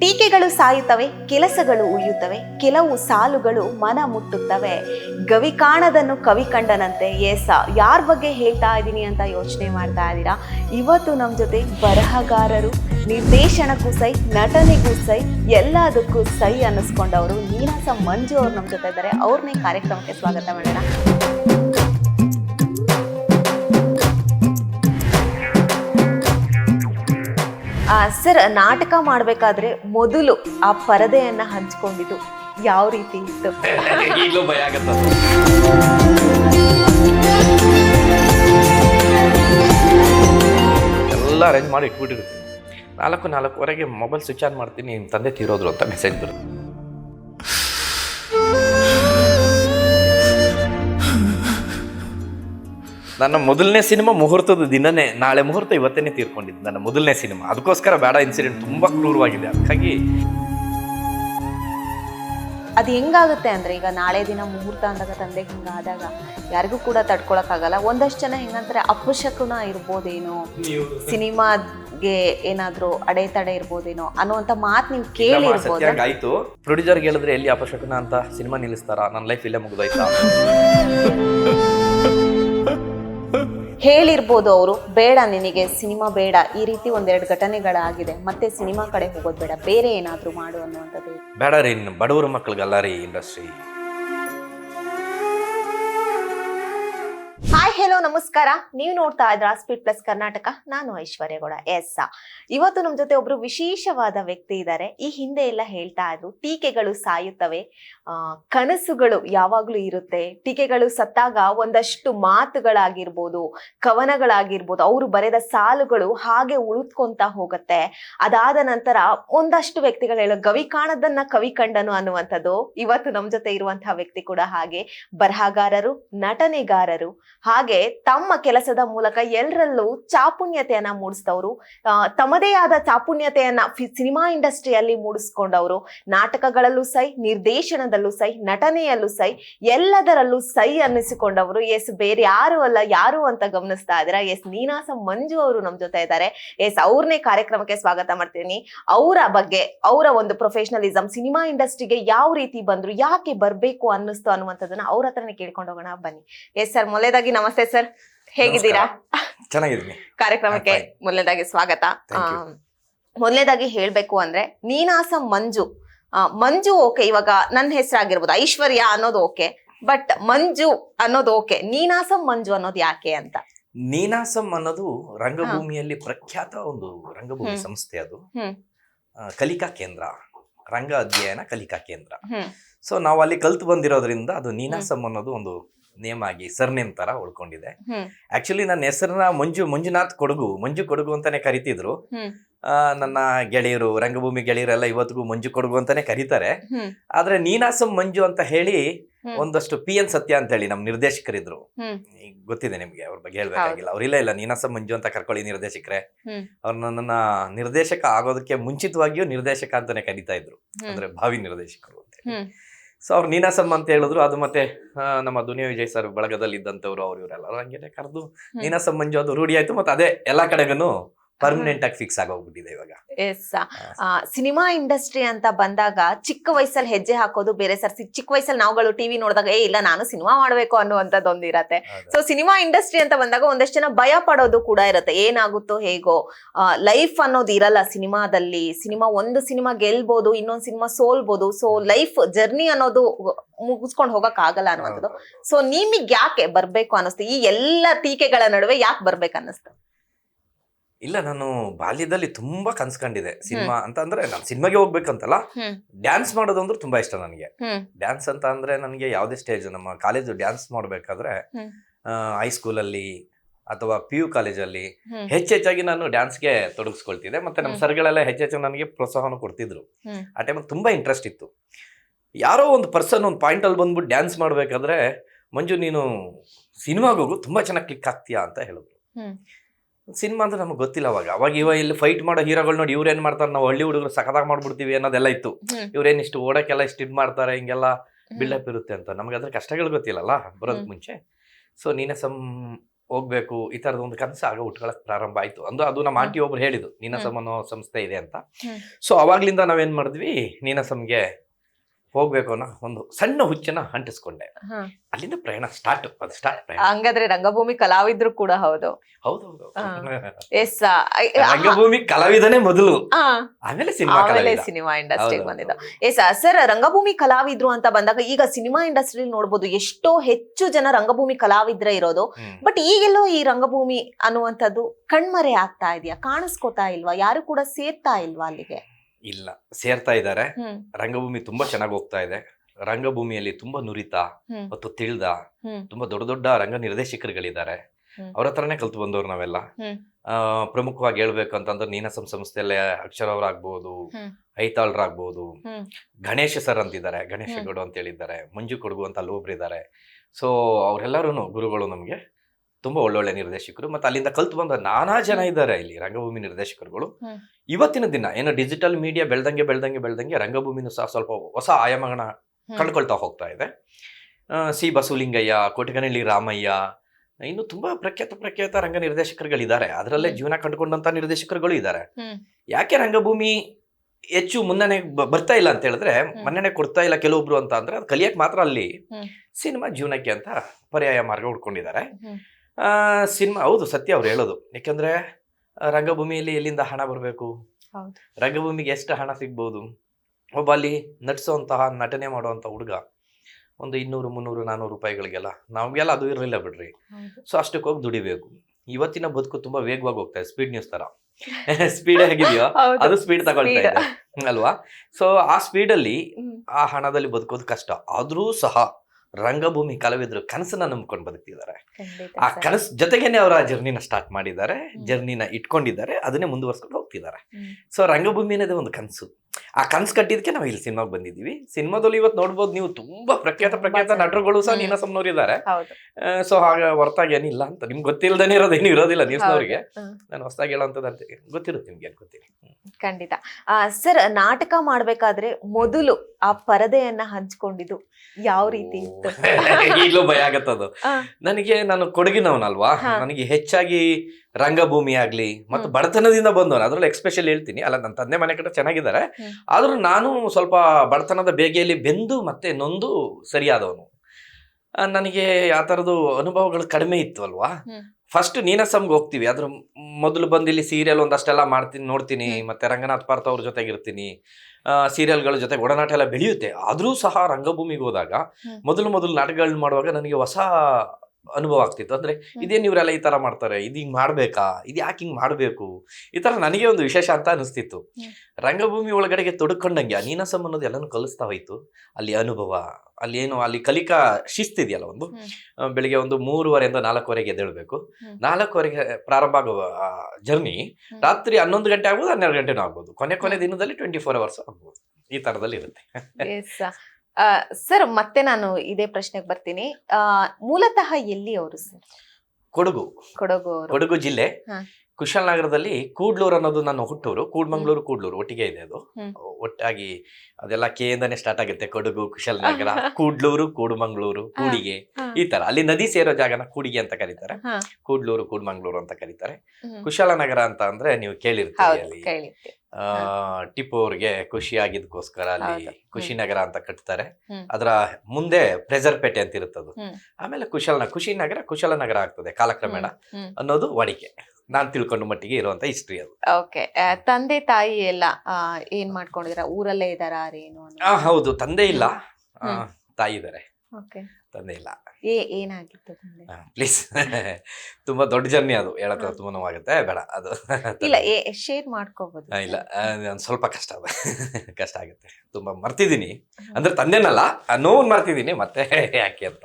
ಟೀಕೆಗಳು ಸಾಯುತ್ತವೆ, ಕೆಲಸಗಳು ಉಳಿಯುತ್ತವೆ ಕೆಲವು ಸಾಲುಗಳು ಮನ ಮುಟ್ಟುತ್ತವೆ. ಗವಿ ಕಾಣದನ್ನು ಕವಿ ಕಂಡನಂತೆ, ಏಸ, ಯಾರ ಬಗ್ಗೆ ಹೇಳ್ತಾ ಇದ್ದೀನಿ ಅಂತ ಯೋಚನೆ ಮಾಡ್ತಾ ಇದ್ದೀರಾ? ಇವತ್ತು ನಮ್ಮ ಜೊತೆ ಬರಹಗಾರರು, ನಿರ್ದೇಶನಕ್ಕೂ ಸೈ, ನಟನೆಗೂ ಸೈ, ಎಲ್ಲದಕ್ಕೂ ಸೈ ಅನ್ನಿಸ್ಕೊಂಡವರು ನೀನಾಸ ಮಂಜು ಅವ್ರು ನಮ್ಮ ಜೊತೆ ಇದ್ದಾರೆ. ಅವ್ರನ್ನೇ ಕಾರ್ಯಕ್ರಮಕ್ಕೆ ಸ್ವಾಗತ ಮಾಡೋಣ. ಸರ್, ನಾಟಕ ಮಾಡಬೇಕಾದ್ರೆ ಮೊದಲು ಆ ಪರದೆಯನ್ನ ಹಂಚ್ಕೊಂಡಿದ್ದು ಯಾವ ರೀತಿ ಇತ್ತು? ಎಲ್ಲ ಅರೇಂಜ್ ಮಾಡಿ ಇಟ್ಬಿಟ್ಟಿರ್ತೀನಿ ನಾಲ್ಕು ನಾಲ್ಕುವರೆಗೆ ಮೊಬೈಲ್ ಸ್ವಿಚ್ ಆನ್ ಮಾಡ್ತೀನಿ ನಿಮ್ಮ ತಂದೆ ತೀರೋದ್ರು ಅಂತ ಮೆಸೇಜ್ ಬರುತ್ತೆ ನನ್ನ ಮೊದಲನೇ ಸಿನಿಮಾ ಮುಹೂರ್ತದ ದಿನನೇ ನಾಳೆ ಮುಹೂರ್ತ ಇವತ್ತೇನೆ ತೀರ್ಕೊಂಡಿದ್ದು ನನ್ನ ಮೊದಲನೇ ಸಿನಿಮಾ. ಅದಕ್ಕೋಸ್ಕರ ಬೇಡ ಇನ್ಸಿಡೆಂಟ್ ತುಂಬ ಕ್ರೂರವಾಗಿದೆ. ಅದಕ್ಕಾಗಿ ಅದು ಹೆಂಗಾಗುತ್ತೆ ಅಂದ್ರೆ ಈಗ ನಾಳೆ ದಿನ ಮುಹೂರ್ತ ಅಂದಾಗ ತಂದೆ ಹಿಂಗಾದಾಗ ಯಾರಿಗೂ ಕೂಡ ತಡ್ಕೊಳಕ್ಕಾಗಲ್ಲ. ಒಂದಷ್ಟು ಜನ ಹೆಂಗಂತಾರೆ ಅಪಶಕುನ ಇರ್ಬೋದೇನೋ ಸಿನಿಮಾಗೆ ಏನಾದ್ರೂ ಅಡೆತಡೆ ಇರ್ಬೋದೇನೋ ಅನ್ನುವಂತ ಮಾತು ನೀವು ಕೇಳಿರ್ಬೋದು. ಆಯ್ತು. ಪ್ರೊಡ್ಯೂಸರ್ಗೆ ಹೇಳಿದ್ರೆ ಎಲ್ಲಿ ಅಪಶಕುನ ಅಂತ ಸಿನಿಮಾ ನಿಲ್ಲಿಸ್ತಾರ? ನನ್ನ ಲೈಫ್ ಇಲ್ಲೇ ಮುಗ್ದೋಯ್ತಾ? ಹೇಳಿರ್ಬೋದು ಅವರು, ಬೇಡ ನಿನಗೆ, ಸಿನಿಮಾ ಬೇಡ, ಈ ರೀತಿ ಒಂದೆರಡು ಘಟನೆಗಳಾಗಿದೆ, ಮತ್ತೆ ಸಿನಿಮಾ ಕಡೆ ಹೋಗೋದು ಬೇಡ, ಬೇರೆ ಏನಾದರೂ ಮಾಡು ಅನ್ನುವಂಥದ್ದು. ಬೇಡ ರೀ ಬಡವರ ಮಕ್ಳಿಗಲ್ಲ ರೀ ಇಂಡಸ್ಟ್ರಿ ಹೆಲೋ, ನಮಸ್ಕಾರ. ನೀವು ನೋಡ್ತಾ ಇದ್ರ ಸ್ಪೀಡ್ ಪ್ಲಸ್ ಕರ್ನಾಟಕ. ನಾನು ಐಶ್ವರ್ಯಗೌಡ ಎಸ್. ಇವತ್ತು ನಮ್ಮ ಜೊತೆ ಒಬ್ರು ವಿಶೇಷವಾದ ವ್ಯಕ್ತಿ ಇದ್ದಾರೆ. ಈ ಹಿಂದೆ ಎಲ್ಲ ಹೇಳ್ತಾ ಇದ್ರು, ಟೀಕೆಗಳು ಸಾಯುತ್ತವೆ. ಕನಸುಗಳು ಯಾವಾಗ್ಲೂ ಇರುತ್ತೆ. ಟೀಕೆಗಳು ಸತ್ತಾಗ ಒಂದಷ್ಟು ಮಾತುಗಳಾಗಿರ್ಬೋದು, ಕವನಗಳಾಗಿರ್ಬೋದು, ಅವರು ಬರೆದ ಸಾಲುಗಳು ಹಾಗೆ ಉಳಿದ್ಕೊಂತ ಹೋಗುತ್ತೆ. ಅದಾದ ನಂತರ ಒಂದಷ್ಟು ವ್ಯಕ್ತಿಗಳು ಹೇಳೋ, ಗವಿ ಕಾಣದನ್ನ ಕವಿ ಕಂಡನು ಅನ್ನುವಂಥದ್ದು ಇವತ್ತು ನಮ್ಮ ಜೊತೆ ಇರುವಂತಹ ವ್ಯಕ್ತಿ ಕೂಡ ಹಾಗೆ. ಬರಹಗಾರರು, ನಟನೆಗಾರರು, ಹಾಗೆ ತಮ್ಮ ಕೆಲಸದ ಮೂಲಕ ಎಲ್ಲರಲ್ಲೂ ಚಾಪುಣ್ಯತೆಯನ್ನ ಮೂಡಿಸಿದವರು ತಮ್ಮದೇ ಆದ ಚಾಪುಣ್ಯತೆಯನ್ನ ಸಿನಿಮಾ ಇಂಡಸ್ಟ್ರಿಯಲ್ಲಿ ಮೂಡಿಸ್ಕೊಂಡವರು, ನಾಟಕಗಳಲ್ಲೂ ಸೈ, ನಿರ್ದೇಶನದಲ್ಲೂ ಸೈ, ನಟನೆಯಲ್ಲೂ ಸೈ, ಎಲ್ಲದರಲ್ಲೂ ಸೈ ಅನ್ನಿಸಿಕೊಂಡವರು. ಎಸ್, ಬೇರೆ ಯಾರು ಅಲ್ಲ, ಯಾರು ಅಂತ ಗಮನಿಸ್ತಾ ಇದ್ದೀರಾ? ಎಸ್, ನೀನಾಸ ಮಂಜು ಅವರು ನಮ್ಮ ಜೊತೆ ಇದ್ದಾರೆ. ಎಸ್, ಅವ್ರನ್ನೇ ಕಾರ್ಯಕ್ರಮಕ್ಕೆ ಸ್ವಾಗತ ಮಾಡ್ತೀನಿ. ಅವರ ಬಗ್ಗೆ, ಅವರ ಒಂದು ಪ್ರೊಫೆಷನಲಿಸಂ ಸಿನಿಮಾ ಇಂಡಸ್ಟ್ರಿಗೆ ಯಾವ ರೀತಿ ಬಂದ್ರು, ಯಾಕೆ ಬರ್ಬೇಕು ಅನ್ನಿಸ್ತು ಅನ್ನುವಂಥದ್ದನ್ನ ಅವ್ರ ಹತ್ರನೇ ಕೇಳ್ಕೊಂಡು ಹೋಗೋಣ. ಬನ್ನಿ. ಎಸ್, ಸರ್, ಮೊದಲೇದಾಗಿ ನಮಸ್ತೆ. ಸರ್. ಹೇಗಿದ್ದೀರಾ? ಚೆನ್ನಾಗಿದ್ದೀನಿ. ಕಾರ್ಯಕ್ರಮಕ್ಕೆ. ಮೊದಲನೇದಾಗಿ ಸ್ವಾಗತ. ಮೊದಲನೇದಾಗಿ ಹೇಳ್ಬೇಕು ಅಂದ್ರೆ ನೀನಾಸ ಮಂಜು. ಮಂಜು ಓಕೆ ಇವಾಗ ನನ್ನ ಹೆಸರಾಗಿರ್ಬೋದು ಐಶ್ವರ್ಯ ಅನ್ನೋದು ಓಕೆ. ಬಟ್ ಮಂಜು ಅನ್ನೋದು ಓಕೆ. ನೀನಾಸಂ ಮಂಜು ಅನ್ನೋದು ಯಾಕೆ ಅಂತ? ನೀನಾಸಂ ಅನ್ನೋದು ರಂಗಭೂಮಿಯಲ್ಲಿ ಪ್ರಖ್ಯಾತ ಒಂದು ರಂಗಭೂಮಿ ಸಂಸ್ಥೆ ಅದು. ಕಲಿಕಾ ಕೇಂದ್ರ ರಂಗ ಅಧ್ಯಯನ ಕಲಿಕಾ ಕೇಂದ್ರ. ಸೊ ನಾವು ಅಲ್ಲಿ ಕಲ್ತು ಬಂದಿರೋದ್ರಿಂದ ಅದು ನೀನಾಸಂ ಅನ್ನೋದು ಒಂದು ನೇಮ್ ಆಗಿ ಸರ್ನೇಮ್ ತರ ಉಳ್ಕೊಂಡಿದೆ. ಆಕ್ಚುಲಿ ನನ್ನ ಹೆಸರನ್ನ ಮಂಜು ಮಂಜುನಾಥ್ ಕೊಡಗು ಮಂಜು ಕೊಡಗು ಅಂತಾನೆ ಕರಿತಿದ್ರು. ಆ, ನನ್ನ ಗೆಳೆಯರು ರಂಗಭೂಮಿ ಗೆಳೆಯರೆಲ್ಲ ಇವತ್ತಿಗೂ ಮಂಜು ಕೊಡಗು ಅಂತಾನೆ ಕರೀತಾರೆ. ಆದ್ರೆ ನೀನಾಸಂ ಮಂಜು ಅಂತ ಹೇಳಿ ಒಂದಷ್ಟು ಪಿ ಎನ್ ಸತ್ಯ ಅಂತ ಹೇಳಿ ನಮ್ ನಿರ್ದೇಶಕರಿದ್ರು ಗೊತ್ತಿದೆ ನಿಮ್ಗೆ ಅವ್ರ ಬಗ್ಗೆ ಹೇಳ್ಬೇಕಾಗಿಲ್ಲ ಅವ್ರಿಲ್ಲ ಇಲ್ಲ ನೀನಾಸಂ ಮಂಜು ಅಂತ ಕರ್ಕೊಳ್ಳಿ ನಿರ್ದೇಶಕರೇ. ಅವ್ರ ನನ್ನ ನಿರ್ದೇಶಕ ಆಗೋದಕ್ಕೆ ಮುಂಚಿತವಾಗಿಯೂ ನಿರ್ದೇಶಕ ಅಂತಾನೆ ಕರೀತಾ ಇದ್ರು. ಅಂದ್ರೆ ಭಾವಿ ನಿರ್ದೇಶಕರು ಅಂತ ಹೇಳಿ. ಸೊ ಅವ್ರು ನೀನಾಸಮ್ ಅಂತ ಹೇಳಿದ್ರು. ಅದು ಮತ್ತೆ ನಮ್ಮ ದುನಿಯಾ ವಿಜಯ್ ಸರ್ ಬಳಗದಲ್ಲಿ ಇದ್ದಂಥವ್ರು ಅವ್ರು ಇವರೆಲ್ಲ. ಹಂಗೇನೆ ಕರೆದು ನೀನಾಸಮ್ ಮಂಜು ಅದು ರೂಢಿ ಆಯ್ತು. ಮತ್ತೆ ಅದೇ ಎಲ್ಲಾ ಕಡೆಗೂ ಪರ್ಮನೆಂಟ್ ಆಗಿ ಫಿಕ್ಸ್ ಆಗೋಗ್ಬಿಟ್ಟಿದೆ ಇವಾಗ. ಎಸ್. ಸಿನಿಮಾ ಇಂಡಸ್ಟ್ರಿ ಅಂತ ಬಂದಾಗ ಚಿಕ್ಕ ವಯಸ್ಸಲ್ಲಿ ಹೆಜ್ಜೆ ಹಾಕೋದು ಬೇರೆ ಸರ್. ಚಿಕ್ಕ ವಯಸ್ಸಲ್ಲಿ ನಾವುಗಳು ಟಿವಿ ನೋಡಿದಾಗ ಏ ಇಲ್ಲ ನಾನು ಸಿನಿಮಾ ಮಾಡಬೇಕು ಅನ್ನುವಂಥದ್ದು ಒಂದಿರತ್ತೆ ಸೊ ಸಿನಿಮಾ ಇಂಡಸ್ಟ್ರಿ ಅಂತ ಬಂದಾಗ ಒಂದಷ್ಟು ಜನ ಭಯ ಪಡೋದು ಕೂಡ ಇರುತ್ತೆ. ಏನಾಗುತ್ತೋ ಹೇಗೋ. ಲೈಫ್ ಅನ್ನೋದು ಇರಲ್ಲ ಸಿನಿಮಾದಲ್ಲಿ. ಸಿನಿಮಾ ಒಂದು ಸಿನಿಮಾ ಗೆಲ್ಬೋದು ಇನ್ನೊಂದು ಸಿನಿಮಾ ಸೋಲ್ಬೋದು. ಸೊ ಲೈಫ್ ಜರ್ನಿ ಅನ್ನೋದು ಮುಗಿಸ್ಕೊಂಡು ಹೋಗಕ್ ಆಗಲ್ಲ ಅನ್ನುವಂಥದ್ದು ಸೊ ನಿಮಗೆ ಯಾಕೆ ಬರ್ಬೇಕು ಅನ್ನಿಸ್ತು? ಈ ಎಲ್ಲ ಟೀಕೆಗಳ ನಡುವೆ ಯಾಕೆ ಬರ್ಬೇಕು ಅನ್ನಿಸ್ತು ಇಲ್ಲ ನಾನು ಬಾಲ್ಯದಲ್ಲಿ ತುಂಬಾ ಕನ್ಸ್ಕೊಂಡಿದೆ ಸಿನಿಮಾ ಅಂತ ಅಂದ್ರೆ ನಾನು ಸಿನಿಮಾಗೆ ಹೋಗ್ಬೇಕಂತಲ್ಲ ಡ್ಯಾನ್ಸ್ ಮಾಡೋದು ಅಂದ್ರೆ ತುಂಬಾ ಇಷ್ಟ ನನಗೆ. ಡ್ಯಾನ್ಸ್ ಅಂತ ಅಂದ್ರೆ ನನಗೆ ಯಾವುದೇ ಸ್ಟೇಜ್ ನಮ್ಮ ಕಾಲೇಜು ಡ್ಯಾನ್ಸ್ ಮಾಡ್ಬೇಕಾದ್ರೆ ಹೈಸ್ಕೂಲ್ ಹೈಸ್ಕೂಲಲ್ಲಿ ಅಥವಾ ಪಿ ಯು ಕಾಲೇಜಲ್ಲಿ ಹೆಚ್ಚೆಚ್ಚಾಗಿ ನಾನು ಡ್ಯಾನ್ಸ್ಗೆ ತೊಡಗಿಸ್ಕೊಳ್ತಿದ್ದೆ. ಮತ್ತೆ ನಮ್ಮ ಸರ್ಗಳೆಲ್ಲ ಹೆಚ್ಚೆಚ್ಚು ನನಗೆ ಪ್ರೋತ್ಸಾಹನ ಕೊಡ್ತಿದ್ರು. ಆ ಟೈಮಲ್ಲಿ ತುಂಬಾ ಇಂಟ್ರೆಸ್ಟ್ ಇತ್ತು. ಯಾರೋ ಒಂದು ಪರ್ಸನ್ ಒಂದು ಪಾಯಿಂಟಲ್ಲಿ ಬಂದ್ಬಿಟ್ಟು ಡ್ಯಾನ್ಸ್ ಮಾಡ್ಬೇಕಾದ್ರೆ ಮಂಜು ನೀನು ಸಿನಿಮಾಗೋಗು ತುಂಬಾ ಚೆನ್ನಾಗಿ ಕ್ಲಿಕ್ ಆಗ್ತೀಯಾ ಅಂತ ಹೇಳಿದ್ರು. ಸಿನಿಮಾ ಅಂದ್ರೆ ನಮ್ಗೆ ಗೊತ್ತಿಲ್ಲ ಅವಾಗ. ಅವಾಗ ಇವ ಇಲ್ಲಿ ಫೈಟ್ ಮಾಡೋ ಹೀರೋಗಳು ನೋಡಿ ಇವ್ರೇನ್ ಮಾಡ್ತಾರೆ? ನಾವು ಹಳ್ಳಿ ಹುಡುಗರು ಸಖತ್ತಾಗಿ ಮಾಡ್ಬಿಡ್ತೀವಿ ಅನ್ನೋದೆಲ್ಲ ಇತ್ತು. ಇವ್ರೇನು ಇಷ್ಟು ಓಡಕ್ಕೆಲ್ಲ ಇಷ್ಟು ಇದು ಮಾಡ್ತಾರೆ ಹಿಂಗೆಲ್ಲ ಬಿಲ್ಡಪ್ ಇರುತ್ತೆ ಅಂತ. ನಮ್ಗೆ ಅದ್ರ ಕಷ್ಟಗಳು ಗೊತ್ತಿಲ್ಲಲ್ಲ ಬರೋದಕ್ಕೆ ಮುಂಚೆ. ಸೊ ನೀನೇ ಸಮ್ ಹೋಗ್ಬೇಕು ಈ ಥರದ ಒಂದು ಕನಸು ಆಗ ಉಟ್ಕೊಳಕ್ ಪ್ರಾರಂಭ ಆಯ್ತು. ಅಂದ್ರೆ ಅದು ನಮ್ಮ ಆಂಟಿ ಒಬ್ರು ಹೇಳಿದ್ದು ನೀನಾಸಮ್ ಅನ್ನೋ ಸಂಸ್ಥೆ ಇದೆ ಅಂತ. ಸೊ ಅವಾಗ್ಲಿಂದ ನಾವೇನ್ ಮಾಡಿದ್ವಿ ನೀನಾಸಮ್ಗೆ ಹೋಗ್ಬೇಕು ಅನ್ನೋ ಒಂದು ಸಣ್ಣ ಹುಚ್ಚನ ಅಂಟಿಸ್ಕೊಂಡೆ. ಅಲ್ಲಿಂದ ಪ್ರಯಾಣ ಸ್ಟಾರ್ಟ್ ಅದು ಸ್ಟಾರ್ಟ್ ಪ್ರಯಾಣ. ಹಂಗಾದ್ರೆ ರಂಗಭೂಮಿ ಕಲಾವಿದ್ರು ಕೂಡ ಹೌದು. ಹೌದು. ಎಸ್ ರಂಗಭೂಮಿ ಕಲಾವಿದನೇ ಮೊದಲು. ಆಮೇಲೆ ಸಿನಿಮಾ ಆಮೇಲೆ ಸಿನಿಮಾ ಇಂಡಸ್ಟ್ರಿಗೆ ಬಂದಿದ್ದು. ಎಸ್ ಸರ್ ರಂಗಭೂಮಿ ಕಲಾವಿದ್ರು ಅಂತ ಬಂದಾಗ ಈಗ ಸಿನಿಮಾ ಇಂಡಸ್ಟ್ರಿ ನೋಡ್ಬೋದು ಎಷ್ಟೋ ಹೆಚ್ಚು ಜನ ರಂಗಭೂಮಿ ಕಲಾವಿದ್ರ ಇರೋದು. ಬಟ್ ಈಗೆಲ್ಲೋ ಈ ರಂಗಭೂಮಿ ಅನ್ನುವಂಥದ್ದು ಕಣ್ಮರೆ ಆಗ್ತಾ ಇದೆಯಾ? ಕಾಣಿಸ್ಕೋತಾ ಇಲ್ವಾ? ಯಾರು ಕೂಡ ಸೇರ್ತಾ ಇಲ್ವಾ ಅಲ್ಲಿಗೆ? ಇಲ್ಲ. ಸೇರ್ತಾ ಇದ್ದಾರೆ ರಂಗಭೂಮಿ ತುಂಬಾ ಚೆನ್ನಾಗಿ ಹೋಗ್ತಾ ಇದೆ. ರಂಗಭೂಮಿಯಲ್ಲಿ ತುಂಬಾ ನುರಿತ ಮತ್ತು ತಿಳಿದ ತುಂಬಾ ದೊಡ್ಡ ದೊಡ್ಡ ರಂಗ ನಿರ್ದೇಶಕರುಗಳಿದ್ದಾರೆ. ಅವ್ರ ಹತ್ರನೇ ಕಲ್ತು ಬಂದವ್ರು ನಾವೆಲ್ಲ. ಪ್ರಮುಖವಾಗಿ ಹೇಳ್ಬೇಕು ಅಂತಂದ್ರೆ ನೀನಸಂ ಸಂಸ್ಥೆಯಲ್ಲೇ ಅಕ್ಷರ ಅವ್ರಾಗ್ಬೋದು ಹ್ಮ್. ಐತಾಳ್ರಾಗ್ಬೋದು. ಗಣೇಶ ಸರ್ ಅಂತಿದ್ದಾರೆ. ಗಣೇಶ ಗೌಡು ಅಂತ ಹೇಳಿದ್ದಾರೆ. ಮಂಜು ಕೊಡಗು ಅಂತ ಅಲ್ಲಿ ಒಬ್ರು ಇದ್ದಾರೆ ಸೊ ಅವರೆಲ್ಲರೂ ಗುರುಗಳು ನಮಗೆ ತುಂಬಾ ಒಳ್ಳೊಳ್ಳೆ ನಿರ್ದೇಶಕರು ಮತ್ತೆ ಅಲ್ಲಿಂದ ಕಲ್ತು ಬಂದ ನಾನಾ ಜನ ಇದ್ದಾರೆ ಇಲ್ಲಿ ರಂಗಭೂಮಿ ನಿರ್ದೇಶಕರುಗಳು. ಇವತ್ತಿನ ದಿನ ಏನು ಡಿಜಿಟಲ್ ಮೀಡಿಯಾ ಬೆಳ್ದಂಗೆ ಬೆಳ್ದಂಗೆ ಬೆಳ್ದಂಗೆ ರಂಗಭೂಮಿನೂ ಸಹ ಸ್ವಲ್ಪ ಹೊಸ ಆಯಾಮಗಳನ್ನ ಕಳ್ಕೊಳ್ತಾ ಕಂಡುಕೊಳ್ತಾ ಹೋಗ್ತಾ ಇದೆ. ಸಿ ಬಸವಲಿಂಗಯ್ಯ ಕೋಟಿಗನಹಳ್ಳಿ ರಾಮಯ್ಯ ಇನ್ನು ತುಂಬಾ ಪ್ರಖ್ಯಾತ ಪ್ರಖ್ಯಾತ ರಂಗ ನಿರ್ದೇಶಕರುಗಳಿದ್ದಾರೆ. ಅದರಲ್ಲೇ ಜೀವನ ಕಂಡುಕೊಂಡಂತ ನಿರ್ದೇಶಕರುಗಳು ಇದ್ದಾರೆ. ಯಾಕೆ ರಂಗಭೂಮಿ ಹೆಚ್ಚು ಮುನ್ನಣೆ ಬರ್ತಾ ಇಲ್ಲ ಅಂತ ಹೇಳಿದ್ರೆ ಮನ್ನಣೆ ಕೊಡ್ತಾ ಇಲ್ಲ ಕೆಲವೊಬ್ರು ಅಂತ ಅಂದ್ರೆ ಅದು ಕಲಿಯಕ್ ಮಾತ್ರ ಅಲ್ಲಿ ಸಿನಿಮಾ ಜೀವನಕ್ಕೆ ಅಂತ ಪರ್ಯಾಯ ಮಾರ್ಗ ಹುಡ್ಕೊಂಡಿದ್ದಾರೆ. ಸಿನಿಮಾ ಹೌದು ಸತ್ಯ ಅವ್ರು ಹೇಳೋದು. ಯಾಕಂದ್ರೆ ರಂಗಭೂಮಿಯಲ್ಲಿ ಎಲ್ಲಿಂದ ಹಣ ಬರಬೇಕು. ರಂಗಭೂಮಿಗೆ ಎಷ್ಟು ಹಣ ಸಿಗ್ಬೋದು? ಒಬ್ಬ ಅಲ್ಲಿ ನಟಿಸುವಂತಹ ನಟನೆ ಮಾಡುವಂಥ ಹುಡುಗ ಒಂದು ಇನ್ನೂರು ಮುನ್ನೂರು ನಾನ್ನೂರು ರೂಪಾಯಿಗಳಿಗೆಲ್ಲ. ನಮಗೆಲ್ಲ ಅದು ಇರಲಿಲ್ಲ ಬಿಡ್ರಿ. ಸೊ ಅಷ್ಟಕ್ಕೆ ಹೋಗಿ ದುಡಿಬೇಕು. ಇವತ್ತಿನ ಬದುಕು ತುಂಬಾ ವೇಗವಾಗಿ ಹೋಗ್ತಾ ಇದೆ. ಸ್ಪೀಡ್ ನ್ಯೂಸ್ ತರ ಸ್ಪೀಡ್ ಹೇಗಿದೆಯೋ ಅದು ಸ್ಪೀಡ್ ತಗೊಳ್ತಾ ಇದೆ. ಅಲ್ವಾ? ಸೊ ಆ ಸ್ಪೀಡಲ್ಲಿ ಆ ಹಣದಲ್ಲಿ ಬದುಕೋದು ಕಷ್ಟ. ಆದ್ರೂ ಸಹ ರಂಗಭೂಮಿ ಕಲಾವಿದರು ಕನಸನ್ನ ನಂಬ್ಕೊಂಡು ಬದುಕ್ತಿದ್ದಾರೆ ಆ. ಕನಸು ಜೊತೆಗೇನೆ ಅವರ ಜರ್ನಿನ ಸ್ಟಾರ್ಟ್ ಮಾಡಿದ್ದಾರೆ. ಜರ್ನಿನ ಇಟ್ಕೊಂಡಿದ್ದಾರೆ ಅದನ್ನೇ ಮುಂದುವರ್ಸ್ಕೊಂಡು ಹೋಗ್ತಿದ್ದಾರೆ. ಸೊ ರಂಗಭೂಮಿ ಅನ್ನೋದೇ ಒಂದು ಕನಸು ಆ ಕನ್ಸ್ ಕಟ್ಟಿದ್ಕೆ ನಾವು ಇಲ್ಲಿ ಸಿನಿಮಾಗೆ ಬಂದಿದ್ದೀವಿ. ಸಿನಿಮಾದಲ್ಲಿ ಇವತ್ತು ನೋಡ್ಬೋದು ನೀವು ತುಂಬಾ ಪ್ರಖ್ಯಾತ ಪ್ರಖ್ಯಾತ. ನಟರುಗಳು ಸಹ ನೀನ ಸಮ್ನವರಿದ್ದಾರೆ ಸೊ ಹಾಗೆ ಹೊರತಾಗಿ ಏನಿಲ್ಲ ಅಂತ ನಿಮ್ಗೆ ಗೊತ್ತಿಲ್ಲದೇನೆ ಇರೋದೇನು ಇರೋದಿಲ್ಲ ನ್ಯೂಸ್ನವ್ರಿಗೆ ಹ್ಮ್. ನಾನು ಹೊಸದಾಗಿ ಹೇಳೋಂಥದ್ದು ಅಂತ ಗೊತ್ತಿರುತ್ತೆ ನಿಮ್ಗೆ ಏನು ಗೊತ್ತಿಲ್ಲ. ಖಂಡಿತ. ಸರ್ ನಾಟಕ ಮಾಡ್ಬೇಕಾದ್ರೆ ಮೊದಲು ಆ ಪರದೆಯನ್ನ ಹಂಚ್ಕೊಂಡಿದ್ದು ಯಾವ ರೀತಿ ಇತ್ತು? ಈಗಲೂ ಭಯ ಆಗತ್ತದು. ನನಗೆ ನಾನು ಕೊಡಗಿನವನಲ್ವಾ? ನನಗೆ ಹೆಚ್ಚಾಗಿ ರಂಗಭೂಮಿ ಆಗ್ಲಿ ಮತ್ತು ಬಡತನದಿಂದ ಬಂದವನು ಅದ್ರಲ್ಲಿ ಎಕ್ಸ್ಪೆಷಲ್ ಹೇಳ್ತೀನಿ. ಅಲ್ಲ ನನ್ನ ತಂದೆ ಮನೆ ಕಡೆ ಚೆನ್ನಾಗಿದ್ದಾರೆ. ಆದರೂ ನಾನು ಸ್ವಲ್ಪ ಬಡತನದ ಬೇಗೆಯಲ್ಲಿ ಬೆಂದು ಮತ್ತೆ ನೊಂದು ಸರಿಯಾದವನು. ನನಗೆ ಆ ಥರದ್ದು ಅನುಭವಗಳು ಕಡಿಮೆ ಇತ್ತು ಅಲ್ವಾ. ಫಸ್ಟ್ ನೀನಸಮ್ಗೆ ಹೋಗ್ತೀವಿ. ಅದ್ರ ಮೊದಲು ಬಂದು ಇಲ್ಲಿ ಸೀರಿಯಲ್ ಒಂದಷ್ಟೆಲ್ಲ ಮಾಡ್ತೀನಿ ನೋಡ್ತೀನಿ. ಮತ್ತೆ ರಂಗನಾಥ್ ಪಾರ್ಥ ಅವ್ರ ಜೊತೆಗಿರ್ತೀನಿ. ಸೀರಿಯಲ್ಗಳ ಜೊತೆ ಒಡನಾಟ ಎಲ್ಲ ಬೆಳೆಯುತ್ತೆ. ಆದ್ರೂ ಸಹ ರಂಗಭೂಮಿಗೆ ಹೋದಾಗ. ಮೊದಲು ಮೊದಲು ನಾಟಕಗಳನ್ನ ಮಾಡುವಾಗ ನನಗೆ ಹೊಸ ಅನುಭವ ಆಗ್ತಿತ್ತು. ಅಂದ್ರೆ ಇದೇನು ಇವರೆಲ್ಲ ಈ ತರ ಮಾಡ್ತಾರೆ? ಇದು ಹಿಂಗ್ ಮಾಡ್ಬೇಕಾ? ಇದು ಯಾಕೆ ಹಿಂಗ್ ಮಾಡ್ಬೇಕು? ಈ ತರ ನನಗೆ ಒಂದು ವಿಶೇಷ ಅಂತ ಅನಿಸ್ತಿತ್ತು. ರಂಗಭೂಮಿ ಒಳಗಡೆಗೆ ತೊಡ್ಕೊಂಡಂಗೆ ಆ ನೀನಸಮ್ ಅನ್ನೋದು ಎಲ್ಲಾನು ಕಲಿಸ್ತಾ ಹೋಯ್ತು. ಅಲ್ಲಿ ಅನುಭವ ಅಲ್ಲಿ ಏನು ಅಲ್ಲಿ ಕಲಿಕಾ ಶಿಸ್ತಿದೆಯಲ್ಲ ಒಂದು? ಬೆಳಿಗ್ಗೆ ಒಂದು ಮೂರುವರೆಯಿಂದ ನಾಲ್ಕುವರೆಗೆ ಎದ್ದೇಳ್ಬೇಕು. ನಾಲ್ಕುವರೆಗೆ ಪ್ರಾರಂಭ ಆಗುವ ಜರ್ನಿ. ರಾತ್ರಿ ಹನ್ನೊಂದು ಗಂಟೆ ಆಗ್ಬೋದು ಹನ್ನೆರಡು ಗಂಟೆನೂ ಆಗ್ಬೋದು. ಕೊನೆ ಕೊನೆ ದಿನದಲ್ಲಿ ಟ್ವೆಂಟಿ ಫೋರ್ ಅವರ್ಸ್ ಆಗ್ಬೋದು. ಈ ತರದಲ್ಲಿ ಇರುತ್ತೆ. ಸರ್ ಮತ್ತೆ ನಾನು ಇದೇ ಪ್ರಶ್ನೆಗೆ ಬರ್ತೀನಿ. ಆ, ಮೂಲತಃ ಎಲ್ಲಿ ಅವರು ಸರ್? ಕೊಡಗು. ಕೊಡಗು ಅವರು. ಕೊಡಗು ಜಿಲ್ಲೆ. ಕುಶಾಲನಗರದಲ್ಲಿ ಕೂಡ್ಲೂರು ಅನ್ನೋದು ನನ್ನ ಹುಟ್ಟೂರು. ಕೂಡ್ಮಂಗ್ಳೂರು ಕೂಡ್ಲೂರು. ಒಟ್ಟಿಗೆ ಇದೆ ಅದು. ಒಟ್ಟಾಗಿ ಅದೆಲ್ಲ ಕೆ ಇಂದಾನೆ ಸ್ಟಾರ್ಟ್ ಆಗುತ್ತೆ. ಕೊಡಗು ಕುಶಾಲನಗರ ಕೂಡ್ಲೂರು ಕೂಡುಮಂಗ್ಳೂರು ಕೂಡಿಗೆ. ಈ ತರ. ಅಲ್ಲಿ ನದಿ ಸೇರೋ ಜಾಗನ ಕೂಡಿಗೆ ಅಂತ ಕರೀತಾರೆ. ಕೂಡ್ಲೂರು ಕೂಡ್ಮಂಗ್ಳೂರು ಅಂತ ಕರೀತಾರೆ. ಕುಶಾಲನಗರ ಅಂತ ಅಂದ್ರೆ ನೀವು ಕೇಳಿರ್ತೀವಿ ಅಲ್ಲಿ. ಟಿಪ್ಪು ಅವ್ರಿಗೆ ಖುಷಿ ಆಗಿದ್ಕೋಸ್ಕರ ಅಲ್ಲಿ. ಖುಷಿನಗರ ಅಂತ ಕಟ್ತಾರೆ. ಅದರ ಮುಂದೆ ಪ್ರೆಜರ್ಪೇಟೆ ಅಂತ ಇರುತ್ತದು. ಅದು ಆಮೇಲೆ ನಗರ ಖುಷಿನಗರ ಕುಶಾಲನಗರ ಆಗ್ತದೆ ಕಾಲಕ್ರಮೇಣ. ಅನ್ನೋದು ವಾಡಿಕೆ. ನಾನ್ ತಿಳ್ಕೊಂಡು ಮಟ್ಟಿಗೆ ಇರುವಂತ ಹಿಸ್ಟ್ರಿ ಅದು. ಓಕೆ. ತಂದೆ ತಾಯಿ ಎಲ್ಲ ಏನ್ ಮಾಡ್ಕೊಂಡಿದ್ರ? ಊರಲ್ಲೇ ಇದಾರ ಏನು ಹೌದು. ತಂದೆ ಇಲ್ಲ. ತಾಯಿ ಇದಾರೆ. ಓಕೆ. ತಂದೆ ಇಲ್ಲ. ಏ ಏನಾಗಿತ್ತು ತಂದೆ? ಪ್ಲೀಸ್ ತುಂಬಾ ದೊಡ್ಡ ಜರ್ನಿ ಅದು. ಹೇಳತ್ರ ತುಂಬಾ ನೋವಾಗುತ್ತೆ. ಬೇಡ ಅದು. ಇಲ್ಲ ಶೇರ್ ಮಾಡ್ಕೋಬಹುದು ಇಲ್ಲ. ಒಂದು ಸ್ವಲ್ಪ ಕಷ್ಟ ಅದು. ಕಷ್ಟ ಆಗುತ್ತೆ. ತುಂಬಾ ಮರ್ತಿದ್ದೀನಿ. ಅಂದ್ರೆ ತಂದೆನಲ್ಲ ಆ ನೋವನ್ ಮರ್ತಿದ್ದೀನಿ ಮತ್ತೆ ಯಾಕೆ ಅಂತ.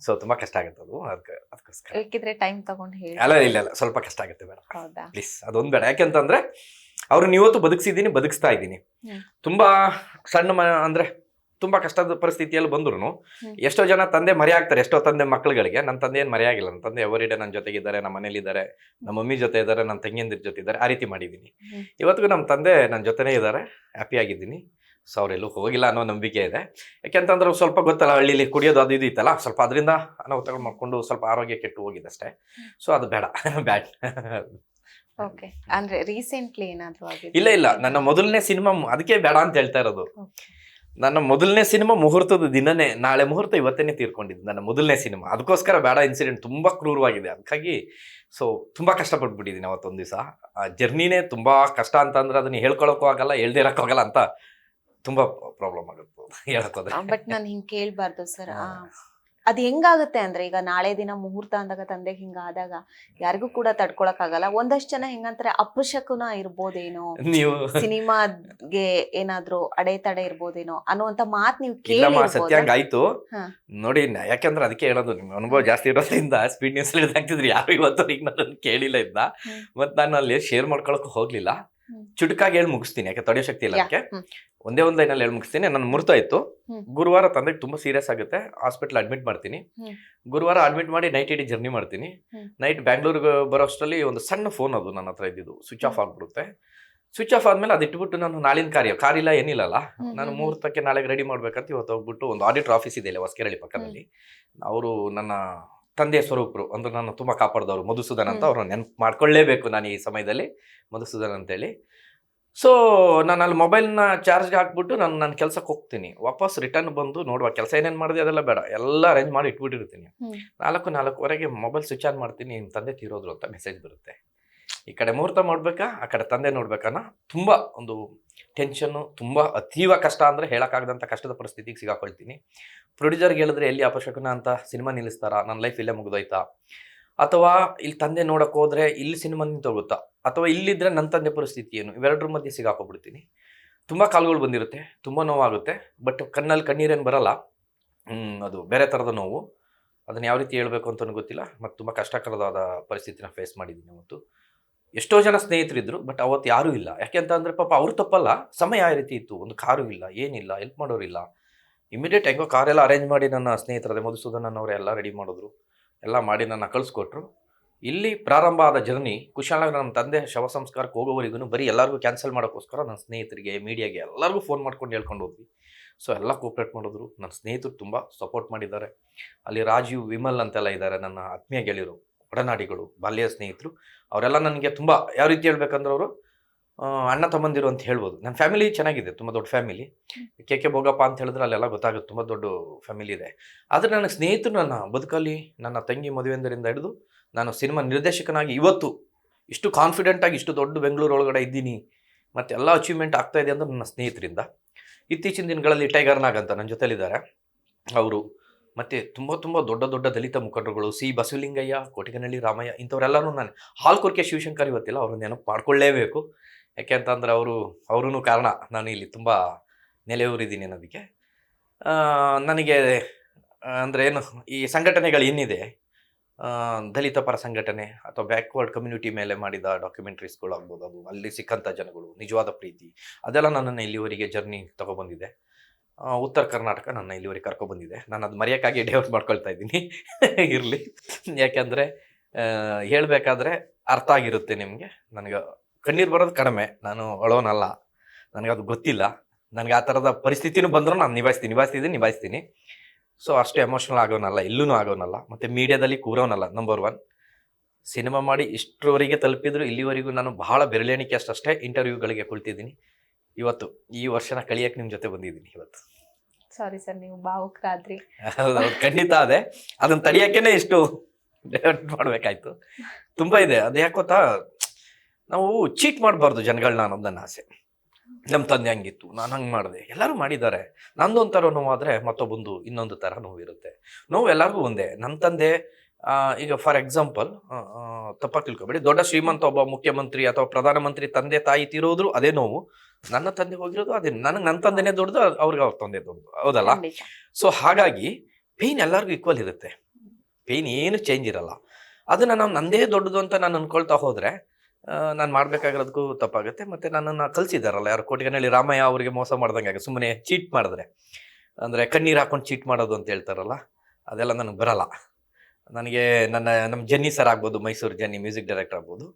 ಸೊ ತುಂಬಾ ಕಷ್ಟ ಆಗುತ್ತೆ ಅದು. ಅದಕ್ಕೆ ಅದಕ್ಕೋಸ್ಕರ. ಬೇಕಿದ್ರೆ ಟೈಮ್ ತಗೊಂಡು ಹೇಳಿ. ಅಲ್ಲ ಇಲ್ಲ ಇಲ್ಲ. ಸ್ವಲ್ಪ ಕಷ್ಟ ಆಗುತ್ತೆ ಬೇಡ. ಹೌದಾ? ಪ್ಲೀಸ್ ಅದೊಂದು ಬೇಡ. ಯಾಕೆಂತಂದ್ರೆ ಅವ್ರನ್ನ ಇವತ್ತು ಬದುಕಿಸಿದ್ದೀನಿ ಬದುಕಿಸ್ತಾ ಇದ್ದೀನಿ. ತುಂಬಾ ಸಣ್ಣ ಮ ಅಂದ್ರೆ ತುಂಬಾ ಕಷ್ಟದ ಪರಿಸ್ಥಿತಿಯಲ್ಲಿ ಬಂದ್ರು. ಎಷ್ಟೋ ಜನ ತಂದೆ ಮರೆಯಾಗ್ತಾರೆ ಎಷ್ಟೋ ತಂದೆ ಮಕ್ಕಳುಗಳಿಗೆ ನನ್ನ ತಂದೆ ಏನು ಮರೆಯಾಗಿಲ್ಲ ನನ್ನ ತಂದೆ ಎವರಿಡೆ ನನ್ನ ಜೊತೆಗಿದ್ದಾರೆ ನಮ್ಮ ಮನೇಲಿದ್ದಾರೆ ನಮ್ಮ ಮಮ್ಮಿ ಜೊತೆ ಇದ್ದಾರೆ ನನ್ನ ತಂಗಿಯಂದಿರ ಜೊತೆ ಇದ್ದಾರೆ ಆ ರೀತಿ ಮಾಡಿದ್ದೀನಿ. ಇವತ್ತಿಗೂ ನಮ್ಮ ತಂದೆ ನನ್ನ ಜೊತೆನೇ ಇದ್ದಾರೆ ಹ್ಯಾಪಿ ಆಗಿದ್ದೀನಿ. ಸೊ ಅವರೆಲ್ಲೂ ಹೋಗಿಲ್ಲ ಅನ್ನೋ ನಂಬಿಕೆ ಇದೆ. ಯಾಕೆಂತಂದ್ರೆ ಸ್ವಲ್ಪ ಗೊತ್ತಲ್ಲ ಹಳ್ಳಿಲಿ ಕುಡಿಯೋದು ಅದು ಇದು ಇತ್ತಲ್ಲ ಸ್ವಲ್ಪ ಅದರಿಂದ ಅನಾಹುತಗಳು ಮಾಡ್ಕೊಂಡು ಸ್ವಲ್ಪ ಆರೋಗ್ಯ ಕೆಟ್ಟು ಹೋಗಿದೆ ಅಷ್ಟೇ ಸೊ ಅದು ಬೇಡ ಬ್ಯಾಡ್. ಓಕೆ ಅಂದ್ರೆ ರೀಸೆಂಟ್ಲಿ ಏನಾದರೂ ಇಲ್ಲ ಇಲ್ಲ. ನನ್ನ ಮೊದಲನೇ ಸಿನಿಮಾ ಅದಕ್ಕೆ ಬೇಡ ಅಂತ ಹೇಳ್ತಾ ಇರೋದು. ನನ್ನ ಮೊದಲನೇ ಸಿನಿಮಾ ಮುಹೂರ್ತದ ದಿನನೇ ನಾಳೆ ಮುಹೂರ್ತ ಇವತ್ತೇನೆ ತೀರ್ಕೊಂಡಿದ್ದು ನನ್ನ ಮೊದಲನೇ ಸಿನಿಮಾ. ಅದಕ್ಕೋಸ್ಕರ ಬೇಡ ಇನ್ಸಿಡೆಂಟ್ ತುಂಬ ಕ್ರೂರವಾಗಿದೆ. ಅದಕ್ಕಾಗಿ ಸೊ ತುಂಬಾ ಕಷ್ಟಪಟ್ಬಿಟ್ಟಿದ್ದೀನಿ ಅವತ್ತೊಂದು ದಿವಸ. ಆ ಜರ್ನಿನೇ ತುಂಬ ಕಷ್ಟ ಅಂತ ಅಂದ್ರೆ ಅದನ್ನ ಹೇಳ್ಕೊಳಕ್ಕೂ ಆಗಲ್ಲ ಆಗಲ್ಲ ಅಂತ ತುಂಬಾ ಪ್ರಾಬ್ಲಮ್ ಆಗುತ್ತೆ ಹೇಳಕ್ಕೋದ್ರೆ ಬಟ್ ನಾನು ಹಿಂಗೆ ಕೇಳಬಾರ್ದು ಸರ್. ಅದ್ ಹೆಂಗಾಗುತ್ತೆ ಅಂದ್ರೆ ಈಗ ನಾಳೆ ದಿನ ಮುಹೂರ್ತ ಅಂದಾಗ ತಂದೆ ಹಿಂಗ ಆದಾಗ ಯಾರಿಗೂ ಕೂಡ ತಡ್ಕೊಳಕ್ ಆಗಲ್ಲ. ಒಂದಷ್ಟು ಜನ ಹೆಂಗಂತಾರೆ ಅಪಶಕುನ ಇರ್ಬೋದೇನೋ? ನೀವು ಸಿನಿಮಾಗೆ ಏನಾದ್ರು ಅಡೆತಡೆ ಇರ್ಬೋದೇನೋ ಅನ್ನುವಂತ ಮಾತ್ ನೀವು ಕೇಳಿ ಸತ್ಯಾಂಗ ಆಯ್ತು. ನೋಡಿ ಯಾಕಂದ್ರೆ ಅದಕ್ಕೆ ಹೇಳೋದು ನಿಮ್ ಅನುಭವ ಜಾಸ್ತಿ ಇರೋದ್ರಿಂದ ಸ್ಪೀಡ್ ನ್ಯೂಸ್ ಹೇಳಿದ್ರೆ ಯಾರು ಇವತ್ತು ಈಗ ಕೇಳಿಲ್ಲ ಇದ್ದ ಮತ್ತೆ ಮತ್ ನಾನು ಅಲ್ಲಿ ಶೇರ್ ಮಾಡ್ಕೊಳಕ್ ಹೋಗ್ಲಿಲ್ಲ. ಚುಟುಕಾಗಿ ಹೇಳಿ ಮುಗಿಸ್ತೀನಿ ಯಾಕೆ ತಡೆಯೋ ಶಕ್ತಿ ಇಲ್ಲ ಅದಕ್ಕೆ. ಒಂದೇ ಒಂದ್ ಲೈನಲ್ಲಿ ಹೇಳಿ ಮುಗಿಸ್ತೀನಿ ನನ್ನ ಮುರ್ತ ಇತ್ತು ಗುರುವಾರ ತಂದೆ ತುಂಬಾ ಸೀರಿಯಸ್ ಆಗುತ್ತೆ ಹಾಸ್ಪಿಟಲ್ ಅಡ್ಮಿಟ್ ಮಾಡ್ತೀನಿ. ಗುರುವಾರ ಅಡ್ಮಿಟ್ ಮಾಡಿ ನೈಟ್ ಇಡೀ ಜರ್ನಿ ಮಾಡ್ತೀನಿ. ನೈಟ್ ಬ್ಯಾಂಗ್ಳೂರ್ಗೆ ಬರೋಷ್ಟರಲ್ಲಿ ಒಂದು ಸಣ್ಣ ಫೋನ್ ಅದು ನನ್ನ ಹತ್ರ ಇದ್ದಿದ್ದು ಸ್ವಿಚ್ ಆಫ್ ಆಗ್ಬಿಡುತ್ತೆ. ಸ್ವಿಚ್ ಆಫ್ ಆದ್ಮೇಲೆ ಅದಿಟ್ಬಿಟ್ಟು ನಾನು ನಾಳಿನ ಕಾರ್ಯ ಕಾರಿಲ್ಲ ಏನಿಲ್ಲಲ್ಲ ಏನಿಲ್ಲ ನಾನು ಮುಹೂರ್ತಕ್ಕೆ ನಾಳೆಗೆ ರೆಡಿ ಮಾಡ್ಬೇಕಂತ ಇವತ್ತು ಹೋಗ್ಬಿಟ್ಟು ಒಂದು ಆಡಿಟರ್ ಆಫೀಸ್ ಇದೆ ಇಲ್ಲಿ ಹೊಸಕೆರಳಿ ಪಕ್ಕದಲ್ಲಿ. ಅವರು ನನ್ನ ತಂದೆಯ ಸ್ವರೂಪರು ಅಂದ್ರೆ ನಾನು ತುಂಬಾ ಕಾಪಾಡ್ದವರು ಮಧುಸೂದನ್ ಅಂತ ಅವ್ರನ್ನ ನೆನಪು ಮಾಡ್ಕೊಳ್ಳೇಬೇಕು ನಾನು ಈ ಸಮಯದಲ್ಲಿ ಮಧುಸೂದನ್ ಅಂತೇಳಿ. ಸೊ ನಾನು ಅಲ್ಲಿ ಮೊಬೈಲ್ನ ಚಾರ್ಜ್ಗೆ ಹಾಕ್ಬಿಟ್ಟು ನಾನು ನನ್ನ ಕೆಲ್ಸಕ್ಕೆ ಹೋಗ್ತೀನಿ. ವಾಪಸ್ ರಿಟರ್ನ್ ಬಂದು ನೋಡುವ ಕೆಲಸ ಏನೇನು ಮಾಡಿದೆ ಅದೆಲ್ಲ ಬೇಡ. ಎಲ್ಲ ಅರೇಂಜ್ ಮಾಡಿ ಇಟ್ಬಿಟ್ಟಿರ್ತೀನಿ. ನಾಲ್ಕು ನಾಲ್ಕುವರೆಗೆ ಮೊಬೈಲ್ ಸ್ವಿಚ್ ಆನ್ ಮಾಡ್ತೀನಿ ನಿಮ್ಮ ತಂದೆ ತೀರೋದ್ರು ಅಂತ ಮೆಸೇಜ್ ಬರುತ್ತೆ. ಈ ಕಡೆ ಮುಹೂರ್ತ ಮಾಡಬೇಕಾ? ಆ ಕಡೆ ತಂದೆ ನೋಡ್ಬೇಕಾನ? ತುಂಬಾ ಒಂದು ಟೆನ್ಷನ್ನು ತುಂಬಾ ಅತೀವ ಕಷ್ಟ ಅಂದ್ರೆ ಹೇಳೋಕ್ಕಾಗದಂಥ ಕಷ್ಟದ ಪರಿಸ್ಥಿತಿಗೆ ಸಿಗಾಕೊಳ್ತೀನಿ. ಪ್ರೊಡ್ಯೂಸರ್ಗೆ ಹೇಳಿದ್ರೆ ಎಲ್ಲಿ ಅಪಶಕುನ ಅಂತ ಸಿನಿಮಾ ನಿಲ್ಲಿಸ್ತಾರ? ನನ್ನ ಲೈಫ್ ಇಲ್ಲೇ ಮುಗಿದೋಯ್ತಾ? ಅಥವಾ ಇಲ್ಲಿ ತಂದೆ ನೋಡಕ್ ಹೋದ್ರೆ ಇಲ್ಲಿ ಸಿನಿಮಾ ನಿಂತೋಗುತ್ತಾ ಅಥವಾ ಇಲ್ಲಿದ್ರೆ ನನ್ನ ತಂದೆ ಪರಿಸ್ಥಿತಿ ಏನು? ಇವೆರಡರ ಮಧ್ಯೆ ಸಿಗಾಕೋಗ್ಬಿಡ್ತೀನಿ ತುಂಬಾ ಕಾಲುಗಳು ಬಂದಿರುತ್ತೆ, ತುಂಬಾ ನೋವಾಗುತ್ತೆ ಬಟ್ ಕಣ್ಣಲ್ಲಿ ಕಣ್ಣೀರೇನು ಬರಲ್ಲ. ಅದು ಬೇರೆ ಥರದ ನೋವು. ಅದನ್ನ ಯಾವ ರೀತಿ ಹೇಳಬೇಕು ಅಂತಲೂ ಗೊತ್ತಿಲ್ಲ, ಮತ್ತು ತುಂಬ ಕಷ್ಟಕರವಾದ ಪರಿಸ್ಥಿತಿನ ಫೇಸ್ ಮಾಡಿದ್ದೀನಿ ಅವತ್ತು. ಎಷ್ಟೋ ಜನ ಸ್ನೇಹಿತರಿದ್ರು ಬಟ್ ಅವತ್ತು ಯಾರೂ ಇಲ್ಲ. ಯಾಕೆ ಅಂತ ಅಂದ್ರೆ ಪಾಪ ಅವ್ರು ತಪ್ಪಲ್ಲ, ಸಮಯ ಆ ರೀತಿ ಇತ್ತು. ಒಂದು ಕಾರು ಇಲ್ಲ, ಏನಿಲ್ಲ ಹೆಲ್ಪ್ ಮಾಡೋರಿಲ್ಲ. ಇಮಿಡಿಯೇಟ್ ಹೆಂಗೋ ಕಾರೆಲ್ಲ ಅರೇಂಜ್ ಮಾಡಿ ನನ್ನ ಸ್ನೇಹಿತರದೇ ಮಧುಸೂದನ್ ಅವರು ಎಲ್ಲ ರೆಡಿ ಮಾಡಿದ್ರು. ಎಲ್ಲ ಮಾಡಿ ನನ್ನ ಕಳಿಸ್ಕೊಟ್ರು. ಇಲ್ಲಿ ಪ್ರಾರಂಭ ಆದ ಜರ್ನಿ ಕುಶಾಲಾಗಿ ನಮ್ಮ ತಂದೆ ಶವ ಸಂಸ್ಕಾರಕ್ಕೆ ಹೋಗೋವರೆಗೂ ಬರೀ ಎಲ್ಲರಿಗೂ ಕ್ಯಾನ್ಸಲ್ ಮಾಡೋಕ್ಕೋಸ್ಕರ ನನ್ನ ಸ್ನೇಹಿತರಿಗೆ ಮೀಡಿಯಾಗೆ ಎಲ್ಲರಿಗೂ ಫೋನ್ ಮಾಡ್ಕೊಂಡು ಹೇಳ್ಕೊಂಡು ಹೋದ್ವಿ. ಸೊ ಎಲ್ಲ ಕೋಪ್ರೇಟ್ ಮಾಡಿದ್ರು. ನನ್ನ ಸ್ನೇಹಿತರು ತುಂಬ ಸಪೋರ್ಟ್ ಮಾಡಿದ್ದಾರೆ. ಅಲ್ಲಿ ರಾಜೀವ್ ವಿಮಲ್ ಅಂತೆಲ್ಲ ಇದ್ದಾರೆ ನನ್ನ ಆತ್ಮೀಯ ಗೆಳೆಯರು, ಒಡನಾಡಿಗಳು, ಬಾಲ್ಯ ಸ್ನೇಹಿತರು. ಅವರೆಲ್ಲ ನನಗೆ ತುಂಬ, ಯಾವ ರೀತಿ ಹೇಳ್ಬೇಕಂದ್ರೆ ಅವರು ಅಣ್ಣ ತಮ್ಮಂದಿರು ಅಂತ ಹೇಳ್ಬೋದು. ನನ್ನ ಫ್ಯಾಮಿಲಿ ಚೆನ್ನಾಗಿದೆ ತುಂಬ ದೊಡ್ಡ ಫ್ಯಾಮಿಲಿ ಕೆ ಕೆ ಭೋಗಪ್ಪ ಅಂತ ಹೇಳಿದ್ರೆ ಅಲ್ಲೆಲ್ಲ ಗೊತ್ತಾಗುತ್ತೆ ತುಂಬ ದೊಡ್ಡ ಫ್ಯಾಮಿಲಿ ಇದೆ. ಆದರೆ ನನಗೆ ಸ್ನೇಹಿತರು ನನ್ನ ಬದುಕಲ್ಲಿ ನನ್ನ ತಂಗಿ ಮದುವೆಂದರಿಂದ ಹಿಡಿದು ನಾನು ಸಿನಿಮಾ ನಿರ್ದೇಶಕನಾಗಿ ಇವತ್ತು ಇಷ್ಟು ಕಾನ್ಫಿಡೆಂಟಾಗಿ ಇಷ್ಟು ದೊಡ್ಡ ಬೆಂಗಳೂರು ಒಳಗಡೆ ಇದ್ದೀನಿ ಮತ್ತು ಎಲ್ಲ ಅಚೀವ್ಮೆಂಟ್ ಆಗ್ತಾ ಇದೆ ಅಂದರೆ ನನ್ನ ಸ್ನೇಹಿತರಿಂದ. ಇತ್ತೀಚಿನ ದಿನಗಳಲ್ಲಿ ಟೈಗರ್ ನಾಗ್ ಅಂತ ನನ್ನ ಜೊತೆಲಿದ್ದಾರೆ ಅವರು ಮತ್ತು ತುಂಬ ತುಂಬ ದೊಡ್ಡ ದೊಡ್ಡ ದಲಿತ ಮುಖಂಡರುಗಳು ಸಿ ಬಸವಲಿಂಗಯ್ಯ ಕೋಟಿಗನಹಳ್ಳಿ ರಾಮಯ್ಯ ಇಂಥವರೆಲ್ಲರೂ ನಾನು ಹಾಲ್ಕೊರ್ಕೆ ಶಿವಶಂಕರ್ ಇವತ್ತಿಲ್ಲ ಅವ್ರನ್ನ ನೆನಪು ಮಾಡ್ಕೊಳ್ಳೇಬೇಕು. ಯಾಕೆ ಅಂತಂದ್ರೆ ಅವರು ಅವರೂ ಕಾರಣ. ನಾನು ಇಲ್ಲಿ ತುಂಬ ನೆಲೆಯೂರಿದ್ದೀನಿ ಅನ್ನೋದಕ್ಕೆ. ನನಗೆ, ಅಂದರೆ ಏನು, ಈ ಸಂಘಟನೆಗಳು ಏನಿದೆ ದಲಿತ ಪರ ಸಂಘಟನೆ ಅಥವಾ ಬ್ಯಾಕ್ವರ್ಡ್ ಕಮ್ಯುನಿಟಿ ಮೇಲೆ ಮಾಡಿದ ಡಾಕ್ಯುಮೆಂಟ್ರೀಸ್ಗಳು ಆಗ್ಬೋದು, ಅದು ಅಲ್ಲಿ ಸಿಕ್ಕಂಥ ಜನಗಳು, ನಿಜವಾದ ಪ್ರೀತಿ, ಅದೆಲ್ಲ ನನ್ನನ್ನು ಇಲ್ಲಿವರೆಗೆ ಜರ್ನಿ ತಗೊಬಂದಿದೆ. ಉತ್ತರ ಕರ್ನಾಟಕ ನನ್ನ ಇಲ್ಲಿವರೆಗೆ ಕರ್ಕೊಬಂದಿದೆ. ನಾನು ಅದು ಮರೆಯೋಕ್ಕಾಗಿ ಡೇವರ್ ಮಾಡ್ಕೊಳ್ತಾ ಇದ್ದೀನಿ. ಇರಲಿ. ಯಾಕೆಂದರೆ ಹೇಳಬೇಕಾದ್ರೆ ಅರ್ಥ ಆಗಿರುತ್ತೆ ನಿಮಗೆ. ನನಗೆ ಕಣ್ಣೀರು ಬರೋದು ಕಡಿಮೆ. ನಾನು ಅಳೋನಲ್ಲ ನನಗೆ ಅದು ಗೊತ್ತಿಲ್ಲ. ನನಗೆ ಆ ಥರದ ಪರಿಸ್ಥಿತಿನೂ ಬಂದರೂ ನಾನು ನಿಭಾಯಿಸ್ತೀನಿ. ನಿಭಾಯಿಸ್ತಿದ್ದೀನಿ ನಿಭಾಯಿಸ್ತೀನಿ. ಸೊ ಅಷ್ಟು ಎಮೋಷ್ನಲ್ ಆಗೋನಲ್ಲ. ಇಲ್ಲೂ ಆಗೋನಲ್ಲ. ಮತ್ತು ಮೀಡಿಯಾದಲ್ಲಿ ಕೂರೋನಲ್ಲ ನಂಬರ್ ಒನ್ ಸಿನಿಮಾ ಮಾಡಿ ಇಷ್ಟರವರೆಗೆ ತಲುಪಿದ್ರು ಇಲ್ಲಿವರೆಗೂ ನಾನು ಬಹಳ ಬೆರಳೆಣಿಕೆ ಅಷ್ಟೇ ಇಂಟರ್ವ್ಯೂಗಳಿಗೆ ಕುಳಿತಿದ್ದೀನಿ. ಇವತ್ತು ಈ ವರ್ಷನ ಕಳಿಯಕ್ಕೆ ನಿಮ್ಮ ಜೊತೆ ಬಂದಿದ್ದೀನಿ ಇವತ್ತು. ಸಾರಿ ಸರ್ ನೀವು ಭಾವುಕರಾದ್ರಿ ಖಂಡಿತ ಅದೇ. ಅದನ್ನ ತಡಿಯಕ್ಕೇನೆ ಇಷ್ಟು ಮಾಡಬೇಕಾಯ್ತು. ಮಾಡ್ಬೇಕಾಯ್ತು ತುಂಬಾ ಇದೆ. ಅದು ಯಾಕೋತಾ ನಾವು ಚೀಟ್ ಮಾಡಬಾರ್ದು ಜನಗಳನ್ನ ಅನ್ನೋದು ನನ್ನ ಆಸೆ. ನಮ್ಮ ತಂದೆ ಹಂಗಿತ್ತು ನಾನು ಹಂಗೆ ಮಾಡಿದೆ. ಎಲ್ಲರೂ ಮಾಡಿದ್ದಾರೆ. ನಂದು ಒಂಥರ ಆದರೆ ಮತ್ತೊಬ್ಬಂದು ಇನ್ನೊಂದು ಥರ ನೋವಿರುತ್ತೆ ನೋವು ಎಲ್ಲರಿಗೂ ಒಂದೇ. ನನ್ನ ತಂದೆ ಈಗ ಫಾರ್ ಎಕ್ಸಾಂಪಲ್ ತಪ್ಪ ತಿಳ್ಕೊಬೇಡಿ. ದೊಡ್ಡ ಶ್ರೀಮಂತ ಒಬ್ಬ ಮುಖ್ಯಮಂತ್ರಿ ಅಥವಾ ಪ್ರಧಾನಮಂತ್ರಿ ತಂದೆ ತಾಯಿ ತೀರೋದ್ರು ಅದೇ ನೋವು. ನನ್ನ ತಂದೆ ಹೋಗಿರೋದು ಅದೇ. ನನಗೆ ನನ್ನ ತಂದೆನೇ ದೊಡ್ಡದು ಅವ್ರಿಗೆ ಅವ್ರ ತಂದೆ ದೊಡ್ಡದು. ಹೌದಲ್ಲ. ಸೊ ಹಾಗಾಗಿ ಪೇಯ್ನ್ ಎಲ್ಲರಿಗೂ ಈಕ್ವಲ್ ಇರುತ್ತೆ. ಪೇಯ್ನ್ ಏನು ಚೇಂಜ್ ಇರಲ್ಲ. ಅದನ್ನು ನಾವು ನಂದೇ ದೊಡ್ಡದು ಅಂತ ನಾನು ಅನ್ಕೊಳ್ತಾ ಹೋದ್ರೆ ನಾನು ಮಾಡ್ಬೇಕಾಗಿರೋದಕ್ಕೂ ತಪ್ಪಾಗುತ್ತೆ. ಮತ್ತೆ ನನ್ನನ್ನು ಕಲ್ಸಿದಾರಲ್ಲ, ಯಾರು ಕೋಟಿಗನಹಳ್ಳಿ ರಾಮಯ್ಯ ಅವರಿಗೆ ಮೋಸ ಮಾಡ್ದಂಗೆ ಸುಮ್ಮನೆ ಚೀಟ್ ಮಾಡಿದ್ರೆ. ಅಂದರೆ ಕಣ್ಣೀರು ಹಾಕೊಂಡು ಚೀಟ್ ಮಾಡೋದು ಅಂತ ಹೇಳ್ತಾರಲ್ಲ, ಅದೆಲ್ಲ ನನಗೆ ಬರಲ್ಲ. ನನಗೆ ನನ್ನ ನಮ್ಮ ಜನ್ನಿ ಸರ್ ಆಗ್ಬೋದು, ಮೈಸೂರು ಜನ್ನಿ ಮ್ಯೂಸಿಕ್ ಡೈರೆಕ್ಟರ್ ಆಗ್ಬೋದು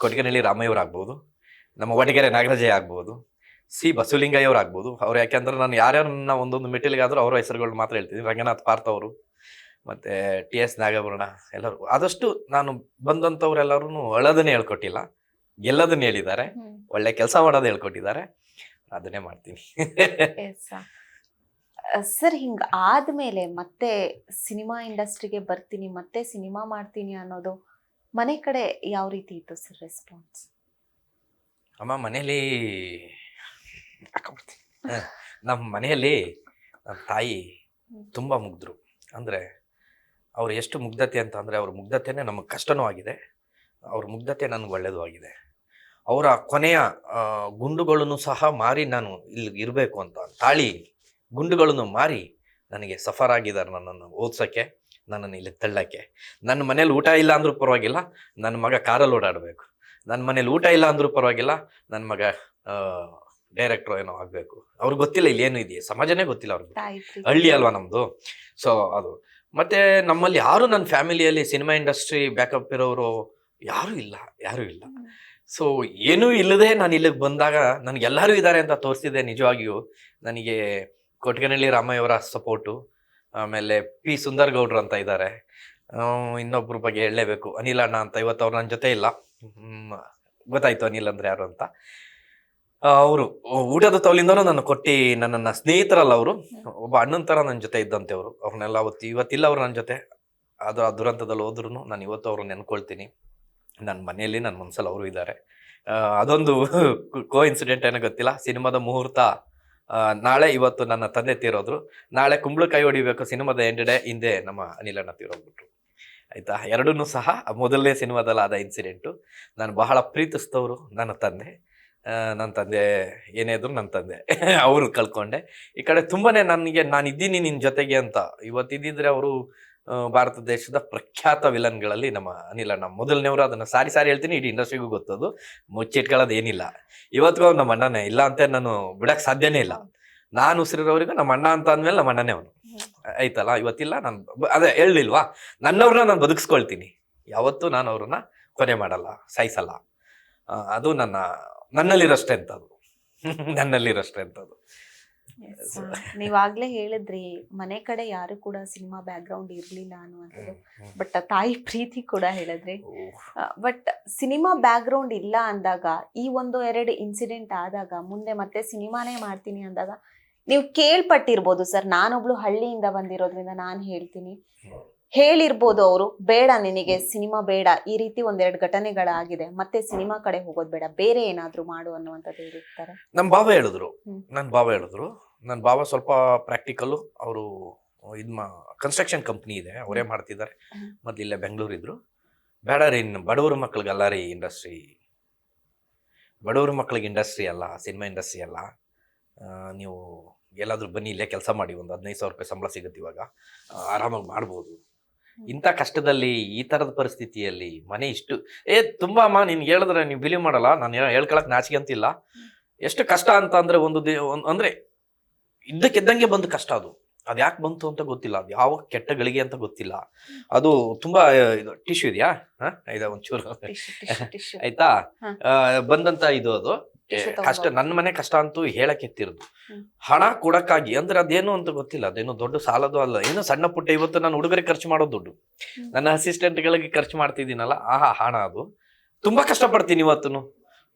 ಕೊಟ್ಟಿಗೆನಹಳ್ಳಿ ರಾಮಯ್ಯವ್ರು ಆಗ್ಬೋದು, ನಮ್ಮ ವಡಗೆರೆ ನಾಗರಾಜಯ್ಯ ಆಗ್ಬೋದು, ಸಿ ಬಸವಲಿಂಗಯ್ಯ ಅವ್ರು ಆಗ್ಬೋದು. ಅವ್ರು ಯಾಕೆಂದ್ರೆ ನಾನು ಯಾರ್ಯಾರನ್ನ ಒಂದೊಂದು ಮೆಟೀರಿಯಲ್ಗಾದ್ರೂ ಅವ್ರ ಹೆಸರುಗಳು ಮಾತ್ರ ಹೇಳ್ತೀನಿ ರಂಗನಾಥ್ ಪಾರ್ಥ ಅವರು ಮತ್ತೆ ಟಿ ಎಸ್ ನಾಗಭರಣ ಎಲ್ಲರೂ ಆದಷ್ಟು ನಾನು ಬಂದಂಥವ್ರೆಲ್ಲರೂ ಅಳೋದನ್ನೇ ಹೇಳ್ಕೊಟ್ಟಿಲ್ಲ. ಗೆಲ್ಲದನ್ನ ಹೇಳಿದ್ದಾರೆ. ಒಳ್ಳೆ ಕೆಲಸ ಮಾಡೋದು ಹೇಳ್ಕೊಟ್ಟಿದ್ದಾರೆ. ಅದನ್ನೇ ಮಾಡ್ತೀನಿ. ಸರ್ ಹಿಂಗ ಆದ್ಮೇಲೆ ಮತ್ತೆ ಸಿನಿಮಾ ಇಂಡಸ್ಟ್ರಿಗೆ ಬರ್ತೀನಿ ಮತ್ತೆ ಸಿನಿಮಾ ಮಾಡ್ತೀನಿ ಅನ್ನೋದು ಮನೆ ಕಡೆ ಯಾವ ರೀತಿ ಇತ್ತು ಸರ್ ರೆಸ್ಪಾನ್ಸ್? ಅಮ್ಮ ಮನೇಲಿ. ನಮ್ಮ ಮನೆಯಲ್ಲಿ ನಮ್ಮ ತಾಯಿ ತುಂಬ ಮುಗಿದ್ರು. ಅಂದರೆ ಅವ್ರು ಎಷ್ಟು ಮುಗ್ಧತೆ ಅಂತ ಅಂದರೆ ಅವ್ರ ಮುಗ್ಧತೆನೇ ನಮಗೆ ಕಷ್ಟನೂ ಆಗಿದೆ. ಅವ್ರ ಮುಗ್ಧತೆ ನನಗೆ ಒಳ್ಳೆಯದು ಆಗಿದೆ. ಅವರ ಕೊನೆಯ ಗುಂಡುಗಳನ್ನು ಸಹ ಮಾರಿ ನಾನು ಇಲ್ಲಿ ಇರಬೇಕು ಅಂತ ತಾಳಿ ಗುಂಡುಗಳನ್ನು ಮಾರಿ ನನಗೆ ಸಫರ್ ಆಗಿದ್ದಾರೆ ನನ್ನನ್ನು ಓದ್ಸೋಕ್ಕೆ ನನ್ನನ್ನು ಇಲ್ಲಿ ತಳ್ಳಕ್ಕೆ. ನನ್ನ ಮನೇಲಿ ಊಟ ಇಲ್ಲ ಅಂದರೂ ಪರವಾಗಿಲ್ಲ ನನ್ನ ಮಗ ಕಾರಲ್ಲಿ ಓಡಾಡಬೇಕು. ನನ್ನ ಮನೇಲಿ ಊಟ ಇಲ್ಲ ಅಂದರೂ ಪರವಾಗಿಲ್ಲ ನನ್ನ ಮಗ ಡೈರೆಕ್ಟ್ರು ಏನೋ ಆಗಬೇಕು. ಅವ್ರಿಗೆ ಗೊತ್ತಿಲ್ಲ ಇಲ್ಲಿ ಏನು ಇದೆಯಾ? ಸಮಾಜನೇ ಗೊತ್ತಿಲ್ಲ ಅವ್ರಿಗೆ. ಹಳ್ಳಿ ಅಲ್ವಾ ನಮ್ಮದು ಸೊ ಅದು. ಮತ್ತೆ ನಮ್ಮಲ್ಲಿ ಯಾರು ನನ್ನ ಫ್ಯಾಮಿಲಿಯಲ್ಲಿ ಸಿನಿಮಾ ಇಂಡಸ್ಟ್ರಿ ಬ್ಯಾಕಪ್ ಇರೋರು ಯಾರೂ ಇಲ್ಲ ಯಾರೂ ಇಲ್ಲ. ಸೊ ಏನೂ ಇಲ್ಲದೆ ನಾನು ಇಲ್ಲಿಗೆ ಬಂದಾಗ ನನಗೆ ಎಲ್ಲರೂ ಇದ್ದಾರೆ ಅಂತ ತೋರಿಸಿದೆ ನಿಜವಾಗಿಯೂ. ನನಗೆ ಕೊಟ್ಗನಹಳ್ಳಿ ರಾಮಯ್ಯವರ ಸಪೋರ್ಟು ಆಮೇಲೆ ಪಿ ಸುಂದರ್ ಗೌಡ್ರು ಅಂತ ಇದ್ದಾರೆ. ಇನ್ನೊಬ್ಬರ ಬಗ್ಗೆ ಹೇಳಲೇಬೇಕು. ಅನಿಲ್ ಅಣ್ಣ ಅಂತ ಇವತ್ತು ಅವ್ರು ನನ್ನ ಜೊತೆ ಇಲ್ಲ. ಗೊತ್ತಾಯ್ತು ಅನಿಲ್ ಅಂದ್ರೆ ಯಾರು ಅಂತ. ಅವರು ಊಟದ ತೌಲಿಂದನೂ ನನ್ನ ಕೊಟ್ಟಿ ನನ್ನನ್ನ ಸ್ನೇಹಿತರಲ್ಲ ಅವರು. ಒಬ್ಬ ಅಣ್ಣನ ಥರ ನನ್ನ ಜೊತೆ ಇದ್ದಂತೆ ಅವರು. ಅವ್ರನ್ನೆಲ್ಲ ಅವತ್ತು ಇವತ್ತಿಲ್ಲ ಅವ್ರು ನನ್ನ ಜೊತೆ. ಅದು ಆ ದುರಂತದಲ್ಲಿ ಹೋದ್ರು ನಾನು ಇವತ್ತು ಅವ್ರು ನೆನ್ಕೊಳ್ತೀನಿ. ನನ್ನ ಮನೆಯಲ್ಲಿ ನನ್ನ ಮನಸ್ಸಲ್ಲಿ ಅವರು ಇದ್ದಾರೆ ಅದೊಂದು ಕೋ ಇನ್ಸಿಡೆಂಟ್ ಏನೋ ಗೊತ್ತಿಲ್ಲ. ಸಿನಿಮಾದ ಮುಹೂರ್ತ ನಾಳೆ ಇವತ್ತು ನನ್ನ ತಂದೆ ತೀರೋದ್ರು. ನಾಳೆ ಕುಂಬಳಕಾಯಿ ಹೊಡಿಬೇಕು ಸಿನಿಮಾದ ಎಂಡ್ ಡೇ ಹಿಂದೆ ನಮ್ಮ ಅನಿಲಣ್ಣ ತೀರೋಗ್ಬಿಟ್ರು. ಆಯ್ತಾ? ಎರಡನ್ನೂ ಸಹ ಮೊದಲನೇ ಸಿನಿಮಾದಲ್ಲಿ ಆದ ಇನ್ಸಿಡೆಂಟು ನಾನು ಬಹಳ ಪ್ರೀತಿಸಿದವರು ನನ್ನ ತಂದೆ. ನನ್ನ ತಂದೆ, ಏನೇ ಇದ್ರು ನನ್ನ ತಂದೆ. ಅವರು ಕಳ್ಕೊಂಡೆ. ಈ ಕಡೆ ತುಂಬಾ ನನಗೆ ನಾನು ಇದ್ದೀನಿ ನಿನ್ನ ಜೊತೆಗೆ ಅಂತ. ಇವತ್ತಿದ್ದಿದ್ರೆ ಅವರು ಭಾರತ ದೇಶದ ಪ್ರಖ್ಯಾತ ವಿಲನ್ಗಳಲ್ಲಿ ನಮ್ಮ ಅನಿಲ ನಮ್ಮ ಮೊದಲನೇವರು. ಅದನ್ನು ಸಾರಿ ಸಾರಿ ಹೇಳ್ತೀನಿ, ಇಡೀ ಇಂಡಸ್ಟ್ರಿಗೂ ಗೊತ್ತದು. ಮುಚ್ಚಿಟ್ಕೊಳ್ಳೋದು ಏನಿಲ್ಲ. ಇವತ್ತಿಗೂ ನಮ್ಮ ಅಣ್ಣನೇ. ಇಲ್ಲ ಅಂತ ನಾನು ಬಿಡಕ್ಕೆ ಸಾಧ್ಯನೇ ಇಲ್ಲ. ನಾನು ಉಸಿರಿರೋರಿಗೂ ನಮ್ಮ ಅಣ್ಣ ಅಂತ ಅಂದಮೇಲೆ ನಮ್ಮ ಅಣ್ಣನೇ ಅವನು. ಆಯ್ತಲ್ಲ? ಇವತ್ತಿಲ್ಲ. ನಾನು ಅದೇ ಹೇಳಲಿಲ್ವಾ? ನನ್ನವ್ರನ್ನ ನಾನು ಬದುಕಿಸ್ಕೊಳ್ತೀನಿ. ಯಾವತ್ತೂ ನಾನು ಅವ್ರನ್ನ ಕೊನೆ ಮಾಡಲ್ಲ, ಸಾಯಿಸಲ್ಲ. ಅದು ನನ್ನ ನನ್ನಲ್ಲಿರೋ ಸ್ಟ್ರೆಂತ್ ಅದು ನನ್ನಲ್ಲಿರೋ ಸ್ಟ್ರೆಂತ್ ಅದು. ನೀವಾಗ್ಲೇ ಹೇಳಿದ್ರಿ ಮನೆ ಕಡೆ ಯಾರು ಕೂಡ ಸಿನಿಮಾ ಬ್ಯಾಕ್ ಗ್ರೌಂಡ್ ಇರ್ಲಿಲ್ಲ ಅನ್ನುವಂಥದ್ದು. ಬಟ್ ತಾಯಿ ಪ್ರೀತಿ ಕೂಡ ಹೇಳಿದ್ರಿ. ಬಟ್ ಸಿನಿಮಾ ಬ್ಯಾಕ್ ಗ್ರೌಂಡ್ ಇಲ್ಲ ಅಂದಾಗ ಈ ಒಂದು ಎರಡು ಇನ್ಸಿಡೆಂಟ್ ಆದಾಗ ಮುಂದೆ ಮತ್ತೆ ಸಿನಿಮಾನೇ ಮಾಡ್ತೀನಿ ಅಂದಾಗ ನೀವು ಕೇಳ್ಪಟ್ಟಿರ್ಬೋದು ಸರ್. ನಾನೊಬ್ಳು ಹಳ್ಳಿಯಿಂದ ಬಂದಿರೋದ್ರಿಂದ ನಾನು ಹೇಳ್ತೀನಿ. ಹೇಳಿರ್ಬೋದು ಅವರು ಬೇಡ ನಿನಗೆ ಸಿನಿಮಾ ಬೇಡ ಈ ರೀತಿ ಒಂದೆರಡು ಘಟನೆಗಳಾಗಿದೆ ಮತ್ತೆ ಸಿನಿಮಾ ಕಡೆ ಹೋಗೋದು ಬೇಡ ಬೇರೆ ಏನಾದರೂ ಮಾಡು ಅನ್ನುವಂಥದ್ದು ಇರ್ತಾರೆ. ನಮ್ಮ ಬಾಬಾ ಹೇಳಿದ್ರು ನನ್ನ ಬಾಬಾ ಹೇಳಿದ್ರು ನನ್ನ ಬಾಬಾ ಸ್ವಲ್ಪ ಪ್ರಾಕ್ಟಿಕಲ್ಲು ಅವರು ಇದು ಮಾ ಕನ್ಸ್ಟ್ರಕ್ಷನ್ ಕಂಪ್ನಿ ಇದೆ ಅವರೇ ಮಾಡ್ತಿದ್ದಾರೆ ಮೊದಲು ಮೊದ್ಲು ಇಲ್ಲೇ ಬೆಂಗಳೂರು ಇದ್ರು. ಬೇಡ ರೀ ಇನ್ನು ಬಡವ್ರ ಮಕ್ಳಿಗಲ್ಲ ರೀ ಇಂಡಸ್ಟ್ರಿ ಬಡವ್ರ ಮಕ್ಳಿಗೆ ಇಂಡಸ್ಟ್ರಿ ಅಲ್ಲ ಸಿನಿಮಾ ಇಂಡಸ್ಟ್ರಿ ಅಲ್ಲ. ನೀವು ಎಲ್ಲಾದರೂ ಬನ್ನಿ ಇಲ್ಲೇ ಕೆಲಸ ಮಾಡಿ ಒಂದು ಹದಿನೈದು ಸಾವಿರ ರೂಪಾಯಿ ಸಂಬಳ ಸಿಗುತ್ತೆ ಇವಾಗ. ಆರಾಮಾಗಿ ಮಾಡ್ಬೋದು. ಇಂಥ ಕಷ್ಟದಲ್ಲಿ ಈ ಥರದ ಪರಿಸ್ಥಿತಿಯಲ್ಲಿ ಮನೆ ಇಷ್ಟು ಏ ತುಂಬಾ ಅಮ್ಮ ನಿನ್ಗೆ ಹೇಳಿದ್ರೆ ನೀವು ಬಿಲೀವ್ ಮಾಡಲ್ಲ ನಾನು ಹೇಳ- ಹೇಳ್ಕೊಳಕ್ ನಾಚಿಕೆ ಅಂತಿಲ್ಲ ಎಷ್ಟು ಕಷ್ಟ ಅಂತ ಅಂದ್ರೆ ಒಂದು ದೇ ಒಂದ್- ಅಂದ್ರೆ ಇದ್ದಕ್ಕಿದ್ದಂಗೆ ಬಂದು ಕಷ್ಟ ಅದು. ಅದು ಯಾಕೆ ಬಂತು ಅಂತ ಗೊತ್ತಿಲ್ಲ ಅದು ಯಾವ ಕೆಟ್ಟ ಗಳಿಗೆ ಅಂತ ಗೊತ್ತಿಲ್ಲ. ಅದು ತುಂಬಾ ಇದು ಟಿಶ್ಯೂ ಇದೆಯಾ? ಹಾ? ಇದೆ ಒಂಚೂರು ಆಯ್ತಾ? ಬಂದಂತ ಇದು ಅದು. ಕಷ್ಟ ನನ್ನ ಮನೆ ಕಷ್ಟ ಅಂತೂ ಹೇಳಕ್ ಎತ್ತಿರೋದು. ಹಣ ಕೊಡಕ್ಕಾಗಿ ಅಂದ್ರೆ ಅದೇನು ಅಂತ ಗೊತ್ತಿಲ್ಲ ಅದೇನು ದೊಡ್ಡ ಸಾಲದು ಅಲ್ಲ ಏನು ಸಣ್ಣ ಪುಟ್ಟ ಇವತ್ತು ನಾನು ಹುಡುಗರಿಗೆ ಖರ್ಚು ಮಾಡೋ ದುಡ್ಡು. ನನ್ನ ನನ್ನ ಅಸಿಸ್ಟೆಂಟ್ಗಳಿಗೆ ಖರ್ಚು ಮಾಡ್ತಿದ್ದೀನಲ್ಲ ಆಹಾ ಹಣ ಅದು. ತುಂಬಾ ಕಷ್ಟಪಡ್ತೀನಿ ಇವತ್ತು